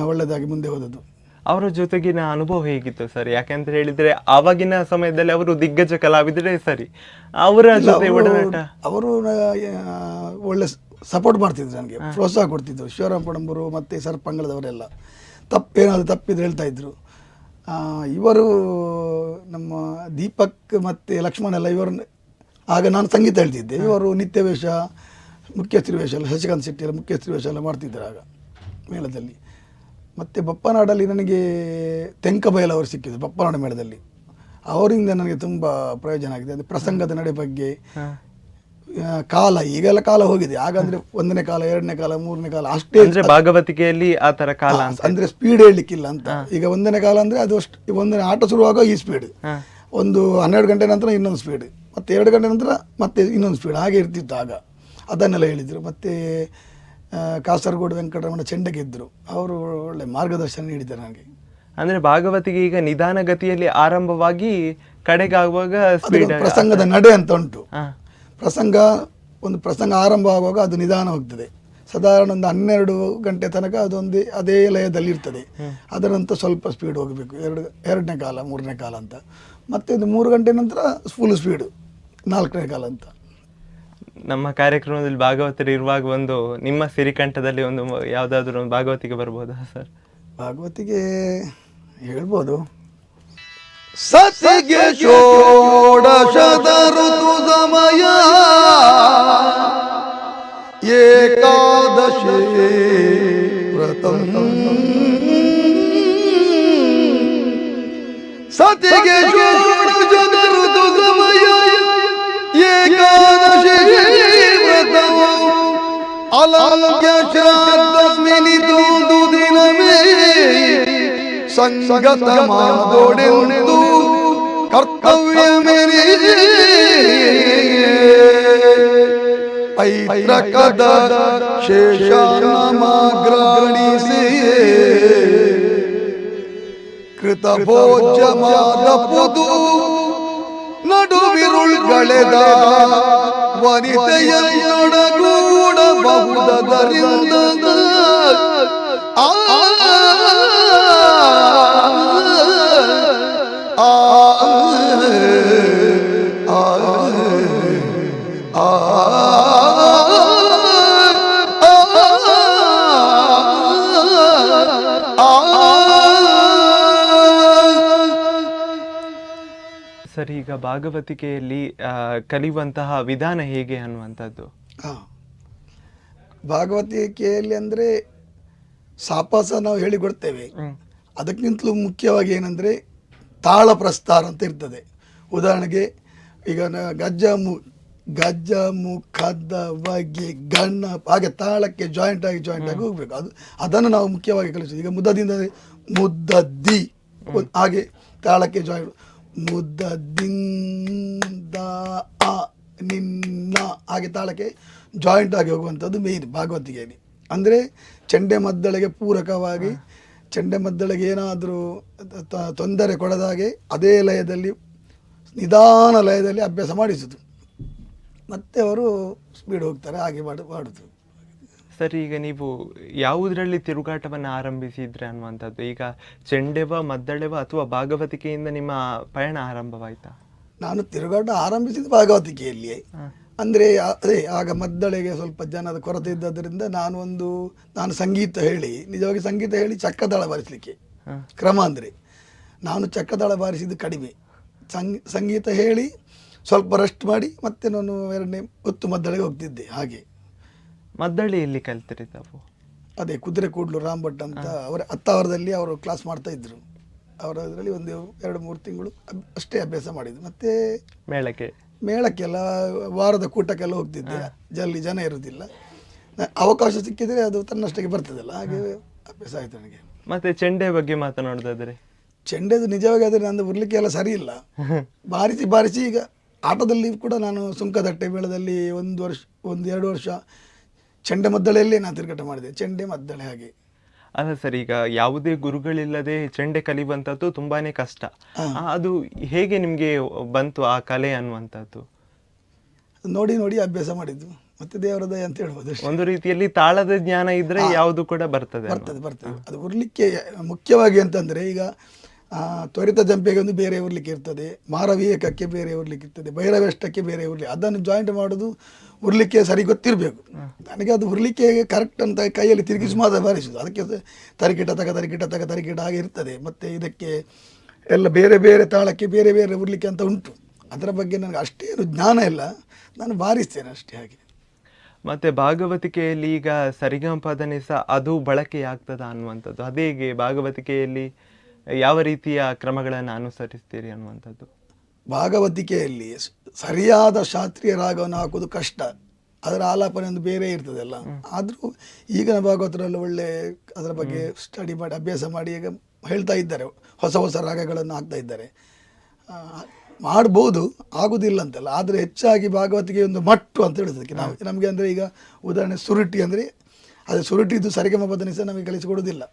ಒಳ್ಳೆಯದಾಗಿ ಮುಂದೆ ಹೋದದ್ದು. ಅವರ ಜೊತೆಗಿನ ಅನುಭವ ಹೇಗಿತ್ತು ಸರ್? ಯಾಕೆಂತ ಹೇಳಿದ್ರೆ ಆವಾಗಿನ ಸಮಯದಲ್ಲಿ ಅವರು ದಿಗ್ಗಜ ಕಲಾವಿದರೇ ಸರಿ. ಅವರ ಜೊತೆ ಅವರು- ಒಳ್ಳೆ ಸಪೋರ್ಟ್ ಮಾಡ್ತಿದ್ರು ನನಗೆ ಪ್ರೋತ್ಸಾಹ ಕೊಡ್ತಿದ್ರು. ಶಿವರಾಮ್ ಪಡಂಬರು ಮತ್ತು ಸರ್ಪಂಗಳದವರೆಲ್ಲ ತಪ್ಪೇನಾದರೂ ತಪ್ಪಿದ್ರೆ ಹೇಳ್ತಾ ಇದ್ರು. ಇವರು ನಮ್ಮ ದೀಪಕ್ ಮತ್ತು ಲಕ್ಷ್ಮಣ್ ಎಲ್ಲ ಇವರು ಆಗ ನಾನು ಸಂಗೀತ ಹೇಳ್ತಿದ್ದೆ. ಇವರು ನಿತ್ಯ ವೇಷ ಮುಖ್ಯಸ್ಥರು ವೇಷ ಎಲ್ಲ ಶಶಿಕಾಂತ್ ಶೆಟ್ಟಿ ಎಲ್ಲ ಮುಖ್ಯ ವೇಷ ಎಲ್ಲ ಮಾಡ್ತಿದ್ದರು ಆಗ ಮೇಳದಲ್ಲಿ. ಮತ್ತು ಬಪ್ಪನಾಡಲ್ಲಿ ನನಗೆ ತೆಂಕ ಅವರು ಸಿಕ್ಕಿದ್ರು ಬಪ್ಪನಾಡ ಮೇಳದಲ್ಲಿ. ಅವರಿಂದ ನನಗೆ ತುಂಬ ಪ್ರಯೋಜನ ಆಗಿದೆ. ಅದು ಪ್ರಸಂಗದ ನಡೆ ಬಗ್ಗೆ ಕಾಲ ಈಗೆಲ್ಲ ಕಾಲ ಹೋಗಿದೆ. ಆಗಂದ್ರೆ ಒಂದನೇ ಕಾಲ ಎರಡನೇ ಕಾಲ ಮೂರನೇ ಕಾಲ ಅಷ್ಟೇ ಅಂದ್ರೆ ಭಾಗವತಿಕೆಯಲ್ಲಿ ಆ ತರ ಕಾಲ ಅಂದ್ರೆ ಸ್ಪೀಡ್ ಹೇಳಲಿಕ್ಕಿಲ್ಲ ಅಂತ. ಈಗ ಒಂದನೇ ಕಾಲ ಅಂದ್ರೆ ಅದು ಅಷ್ಟು ಒಂದನೇ ಆಟ ಶುರುವಾಗ ಈ ಸ್ಪೀಡ್ ಒಂದು ಹನ್ನೆರಡು ಗಂಟೆ ನಂತರ ಇನ್ನೊಂದು ಸ್ಪೀಡ್ ಮತ್ತೆ ಎರಡು ಗಂಟೆ ನಂತರ ಮತ್ತೆ ಇನ್ನೊಂದು ಸ್ಪೀಡ್ ಹಾಗೆ ಇರ್ತಿತ್ತು ಆಗ. ಅದನ್ನೆಲ್ಲ ಹೇಳಿದ್ರು. ಮತ್ತೆ ಕಾಸರಗೋಡು ವೆಂಕಟರಮಣ ಚೆಂಡಗಿದ್ದರು ಅವರು ಒಳ್ಳೆ ಮಾರ್ಗದರ್ಶನ ನೀಡಿದ್ದಾರೆ ನನಗೆ. ಅಂದ್ರೆ ಭಾಗವತಿಗೆ ಈಗ ನಿಧಾನಗತಿಯಲ್ಲಿ ಆರಂಭವಾಗಿ ಕಡೆಗಾಗುವಾಗ ಸ್ಪೀಡ್ ಪ್ರಸಂಗದ ನಡೆ ಅಂತ ಉಂಟು. ಪ್ರಸಂಗ ಒಂದು ಪ್ರಸಂಗ ಆರಂಭ ಆಗುವಾಗ ಅದು ನಿಧಾನ ಹೋಗ್ತದೆ. ಸಾಧಾರಣ ಒಂದು ಹನ್ನೆರಡು ಗಂಟೆ ತನಕ ಅದೊಂದು ಅದೇ ಲಯದಲ್ಲಿ ಇರ್ತದೆ ಅದರ ನಂತರ ಸ್ವಲ್ಪ ಸ್ಪೀಡ್ ಹೋಗಬೇಕು. ಎರಡು ಎರಡನೇ ಕಾಲ ಮೂರನೇ ಕಾಲ ಅಂತ. ಮತ್ತೆ ಇದು ಮೂರು ಗಂಟೆ ನಂತರ ಫುಲ್ ಸ್ಪೀಡು ನಾಲ್ಕನೇ ಕಾಲ ಅಂತ. ನಮ್ಮ ಕಾರ್ಯಕ್ರಮದಲ್ಲಿ ಭಾಗವತರು ಇರುವಾಗ ಒಂದು ನಿಮ್ಮ ಸಿರಿಕಂಠದಲ್ಲಿ ಒಂದು ಯಾವುದಾದ್ರೂ ಒಂದು ಭಾಗವತಿಗೆ ಬರ್ಬೋದಾ ಸರ್? ಭಾಗವತಿಗೆ ಹೇಳ್ಬೋದು. ಸತಿಗೆ ಷೋಡಶದ ಋತು ಸಮಯ ಏಕಾದಶಿ ವ್ರತಂ. ಸತಿಗೆ ಷೋಡಶದ ಋತು ಸಮಯ ಏಕಾದಶಿ ವ್ರತವು ಅಲಂಕ್ಯ ಶ್ರಾದ್ದಮಿನಿತೊಂದು ದಿನವೇ. ಸಂಗತ ಮಾದೊಡೆಂದು ಕರ್ತವ್ಯ ಮೇರೆ ಶೇಷ ಶೇಷಾನಮಾಗ್ರಾಣಿಸಿ ಕೃತ ಭೋಜ ಪುದು ನಡುವಿರುಳ್ಗಳೆದ ವನಿತೆಯನ್ನೊಡಗೂಡಬಹುದರಿಂದ ಆ ಆ ಸರ್ ಈಗ ಭಾಗವತಿಕೆಯಲ್ಲಿ ಕಲಿಯುವಂತಹ ವಿಧಾನ ಹೇಗೆ ಅನ್ನುವಂಥದ್ದು? ಹಾಂ. ಭಾಗವತಿಕೆಯಲ್ಲಿ ಅಂದರೆ ಸಾಪಾಸ ನಾವು ಹೇಳಿಕೊಡ್ತೇವೆ. ಅದಕ್ಕಿಂತಲೂ ಮುಖ್ಯವಾಗಿ ಏನಂದರೆ ತಾಳ ಪ್ರಸ್ತಾರ ಅಂತ ಇರ್ತದೆ. ಉದಾಹರಣೆಗೆ ಈಗ ಗಜ್ಜ ಮು ಗಜ್ಜ ಮುಖದ ಬಗ್ಗೆ ಬಗೆ ಗಣ್ಣ ಹಾಗೆ ತಾಳಕ್ಕೆ ಜಾಯಿಂಟ್ ಆಗಿ ಜಾಯಿಂಟ್ ಆಗಿ ಹೋಗ್ಬೇಕು. ಅದು ಅದನ್ನು ನಾವು ಮುಖ್ಯವಾಗಿ ಕಲಿಸೋದು ಈಗ ಮುದ್ದದಿಂದ ಮುದ್ದದ್ದಿ ಹಾಗೆ ತಾಳಕ್ಕೆ ಜಾಯಿಂಟ್ ಮುದ್ದದಿಂದ ಆ ನಿನ್ನ ಹಾಗೆ ತಾಳಕ್ಕೆ ಜಾಯಿಂಟ್ ಆಗಿ ಹೋಗುವಂಥದ್ದು ಮೇಯ್ನ್ ಭಾಗವತಿಗೆಯಲ್ಲಿ. ಅಂದರೆ ಚಂಡೆ ಮದ್ದಳೆಗೆ ಪೂರಕವಾಗಿ ಚಂಡೆ ಮದ್ದಳೆಗೆ ಏನಾದರೂ ತೊಂದರೆ ಕೊಡದಾಗೆ ಅದೇ ಲಯದಲ್ಲಿ, ನಿಧಾನ ಲಯದಲ್ಲಿ ಅಭ್ಯಾಸ ಮಾಡಿಸುದು. ಮತ್ತೆ ಅವರು ಸ್ಪೀಡ್ ಹೋಗ್ತಾರೆ, ಹಾಗೆ ಮಾಡು, ಮಾಡುದು. ಸರ್ ಈಗ ನೀವು ಯಾವುದರಲ್ಲಿ ತಿರುಗಾಟವನ್ನು ಆರಂಭಿಸಿದ್ರೆ ಅನ್ನುವಂಥದ್ದು? ಈಗ ಚೆಂಡೆವ ಮದ್ದಳೆವ ಅಥವಾ ಭಾಗವತಿಕೆಯಿಂದ ನಿಮ್ಮ ಪಯಣ ಆರಂಭವಾಯ್ತಾ? ನಾನು ತಿರುಗಾಟ ಆರಂಭಿಸಿದ ಭಾಗವತಿಕೆಯಲ್ಲಿಯೇ ಅಂದರೆ ಅದೇ ಆಗ ಮದ್ದಳೆಗೆ ಸ್ವಲ್ಪ ಜನದ ಕೊರತೆ ಇದ್ದದರಿಂದ ನಾನು ಒಂದು ನಾನು ಸಂಗೀತ ಹೇಳಿ ನಿಜವಾಗಿ ಸಂಗೀತ ಹೇಳಿ ಚಕ್ಕದಳ ಬಾರಿಸಲಿಕ್ಕೆ. ಕ್ರಮ ಅಂದರೆ ನಾನು ಚಕ್ಕದಳ ಬಾರಿಸಿದ್ದು ಕಡಿಮೆ. ಸಂಗ್ ಸಂಗೀತ ಹೇಳಿ ಸ್ವಲ್ಪ ರೆಸ್ಟ್ ಮಾಡಿ ಮತ್ತೆ ನಾನು ಎರಡನೇ ಹೊತ್ತು ಮದ್ದಳೆಗೆ ಹೋಗ್ತಿದ್ದೆ ಹಾಗೆ. ಮದ್ದಳೆ ಎಲ್ಲಿ ಕಲ್ತಿರಿ ತಾವು. ಅದೇ ಕುದುರೆ ಕೂಡ್ಲು ರಾಮ್ ಭಟ್ ಅಂತ ಅವರ ಹತ್ತಾವರದಲ್ಲಿ ಅವರು ಕ್ಲಾಸ್ ಮಾಡ್ತಾ ಇದ್ರು. ಅವರ ಅದರಲ್ಲಿ ಒಂದು ಎರಡು ಮೂರು ತಿಂಗಳು ಅಷ್ಟೇ ಅಭ್ಯಾಸ ಮಾಡಿದ್ದು. ಮತ್ತೆ ಮೇಳಕ್ಕೆ? ಮೇಳಕ್ಕೆಲ್ಲ ವಾರದ ಕೂಟಕ್ಕೆಲ್ಲ ಹೋಗ್ತಿದ್ದೆ. ಜಲ್ಲಿ ಜನ ಇರುವುದಿಲ್ಲ ಅವಕಾಶ ಸಿಕ್ಕಿದರೆ ಅದು ತನ್ನಷ್ಟಕ್ಕೆ ಬರ್ತದಲ್ಲ ಹಾಗೆ ಅಭ್ಯಾಸ ಆಯ್ತು ನನಗೆ. ಮತ್ತೆ ಚೆಂಡೆ ಬಗ್ಗೆ ಮಾತನಾಡೋದಾದ್ರೆ ಚೆಂಡೆದು ನಿಜವಾಗಿ ಆದರೆ ನಂದು ಉರ್ಲಿಕ್ಕೆ ಎಲ್ಲ ಸರಿ ಇಲ್ಲ. ಬಾರಿಸಿ ಬಾರಿಸಿ ಈಗ ಆಟದಲ್ಲಿ ಕೂಡ ನಾನು ಸುಂಕದಟ್ಟೆ ಮೇಳದಲ್ಲಿ ಒಂದು ವರ್ಷ ಒಂದು ಎರಡು ವರ್ಷ ಚೆಂಡೆ ಮದ್ದಳೆಯಲ್ಲೇ ನಾನು ತಿರುಗಾಟ ಮಾಡಿದೆ. ಚೆಂಡೆ ಮದ್ದಳೆ ಹಾಗೆ. ಅಲ್ಲ ಸರ್ ಈಗ ಯಾವುದೇ ಗುರುಗಳಿಲ್ಲದೆ ಚೆಂಡೆ ಕಲಿಯುವಂಥದ್ದು ತುಂಬಾನೇ ಕಷ್ಟ. ಆ, ಅದು ಹೇಗೆ ನಿಮಗೆ ಬಂತು ಆ ಕಲೆ ಅನ್ನುವಂಥದ್ದು? ನೋಡಿ ನೋಡಿ ಅಭ್ಯಾಸ ಮಾಡಿದ್ದು. ಮತ್ತೆ ದೇವರ ದಯ ಅಂತ ಹೇಳ್ಬೋದು ಅಷ್ಟೇ. ಒಂದು ರೀತಿಯಲ್ಲಿ ತಾಳದ ಜ್ಞಾನ ಇದ್ರೆ ಯಾವುದು ಕೂಡ ಬರ್ತದೆ ಅಲ್ವಾ? ಬರ್ತದೆ ಬರ್ತದೆ. ಅದು ಉರ್ಲಿಕ್ಕೆ ಮುಖ್ಯವಾಗಿ ಅಂತಂದ್ರೆ ಈಗ ತ್ವರಿತ ಜಂಪಿಗೆ ಒಂದು ಬೇರೆ ಉರ್ಲಿಕ್ಕೆ ಇರ್ತದೆ ಮಾರವೀಯಕಕ್ಕೆ ಬೇರೆ ಉರ್ಲಿಕ್ಕೆ ಇರ್ತದೆ ಭೈರವೇಷ್ಟಕ್ಕೆ ಬೇರೆ ಉರ್ಲಿ ಅದನ್ನು ಜಾಯಿಂಟ್ ಮಾಡೋದು ಉರ್ಲಿಕ್ಕೆ ಸರಿ ಗೊತ್ತಿರಬೇಕು. ನನಗೆ ಅದು ಉರ್ಲಿಕ್ಕೆ ಕರೆಕ್ಟ್ ಅಂತ ಕೈಯಲ್ಲಿ ತಿರುಗಿಸಿ ಮಾತ್ರ ಬಾರಿಸುದು. ಅದಕ್ಕೆ ತರಿಕಿಟ, ತಗ ತರಿಕಿಟ ತಗ, ತರಿಕಿಟ ಹಾಗೆ ಇರ್ತದೆ. ಮತ್ತು ಇದಕ್ಕೆ ಎಲ್ಲ ಬೇರೆ ಬೇರೆ ತಾಳಕ್ಕೆ ಬೇರೆ ಬೇರೆ ಉರ್ಲಿಕ್ಕೆ ಅಂತ ಉಂಟು. ಅದರ ಬಗ್ಗೆ ನನಗೆ ಅಷ್ಟೇನು ಜ್ಞಾನ ಇಲ್ಲ. ನಾನು ಬಾರಿಸ್ತೇನೆ ಅಷ್ಟೇ ಹಾಗೆ. ಮತ್ತೆ ಭಾಗವತಿಕೆಯಲ್ಲಿ ಈಗ ಸರಿಗಮಪದನೆ ಸಹ ಅದು ಬಳಕೆ ಆಗ್ತದ ಅನ್ನುವಂಥದ್ದು. ಅದೇಗೆ ಭಾಗವತಿಕೆಯಲ್ಲಿ ಯಾವ ರೀತಿಯ ಕ್ರಮಗಳನ್ನು ಅನುಸರಿಸ್ತೀರಿ ಅನ್ನುವಂಥದ್ದು? ಭಾಗವತಿಕೆಯಲ್ಲಿ ಸರಿಯಾದ ಶಾಸ್ತ್ರೀಯ ರಾಗವನ್ನು ಹಾಕೋದು ಕಷ್ಟ. ಅದರ ಆಲಾಪನೆ ಒಂದು ಬೇರೆ ಇರ್ತದಲ್ಲ. ಆದರೂ ಈಗಿನ ಭಾಗವತರಲ್ಲಿ ಒಳ್ಳೆ ಅದರ ಬಗ್ಗೆ ಸ್ಟಡಿ ಮಾಡಿ ಅಭ್ಯಾಸ ಮಾಡಿ ಈಗ ಹೇಳ್ತಾ ಇದ್ದಾರೆ. ಹೊಸ ಹೊಸ ರಾಗಗಳನ್ನು ಹಾಕ್ತಾ ಇದ್ದಾರೆ. ಮಾಡ್ಬೋದು ಆಗುದಿಲ್ಲ ಅಂತಲ್ಲ. ಆದರೆ ಹೆಚ್ಚಾಗಿ ಭಾಗವತಿಗೆ ಒಂದು ಮಟ್ಟು ಅಂತ ಹೇಳೋದಕ್ಕೆ ನಾವು. ನಮಗೆ ಅಂದರೆ ಈಗ ಉದಾಹರಣೆ ಸುರುಟಿ ಅಂದರೆ ಅದು ಸುರುಟಿದ್ದು ಸರಿಗಮ ಬದನಿಸ ನಮಗೆ ಕಲಿಸಿಕೊಡೋದಿಲ್ಲ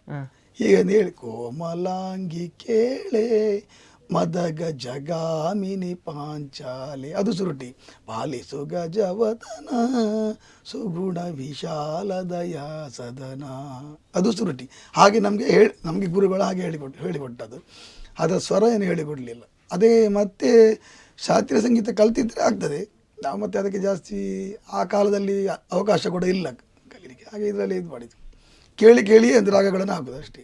ಹೀಗೆ ಹೇಳಿ ಕೋಮಲಾಂಗಿ ಕೇಳೆ, ಮದಗ ಜಗಾಮಿನಿ ಪಾಂಚಾಲೆ. ಅದು ಸುರುಟಿ. ಪಾಲಿಸು ಗಜವದನ ಸುಗುಣ ವಿಶಾಲ ದಯಾ ಸದನ. ಅದು ಸುರುಟಿ. ಹಾಗೆ ನಮಗೆ ಹೇಳಿ, ನಮಗೆ ಗುರುಗಳು ಹಾಗೆ ಹೇಳಿಕೊಟ್ಟು ಹೇಳಿಕೊಟ್ಟದ್ದು. ಅದರ ಸ್ವರ ಏನು ಹೇಳಿಕೊಡಲಿಲ್ಲ. ಅದೇ ಮತ್ತೆ ಶಾಸ್ತ್ರೀಯ ಸಂಗೀತ ಕಲ್ತಿದ್ರೆ ಆಗ್ತದೆ. ನಾವು ಮತ್ತೆ ಅದಕ್ಕೆ ಜಾಸ್ತಿ ಆ ಕಾಲದಲ್ಲಿ ಅವಕಾಶ ಕೂಡ ಇಲ್ಲ. ಕಲೀಲಿಕ್ಕೆ. ಹಾಗೆ ಇದರಲ್ಲಿ ಇದು ಮಾಡಿದ್ದು. ಕೇಳಿ ಕೇಳಿ ಒಂದು ರಾಗಗಳನ್ನು ಹಾಕೋದು ಅಷ್ಟೇ.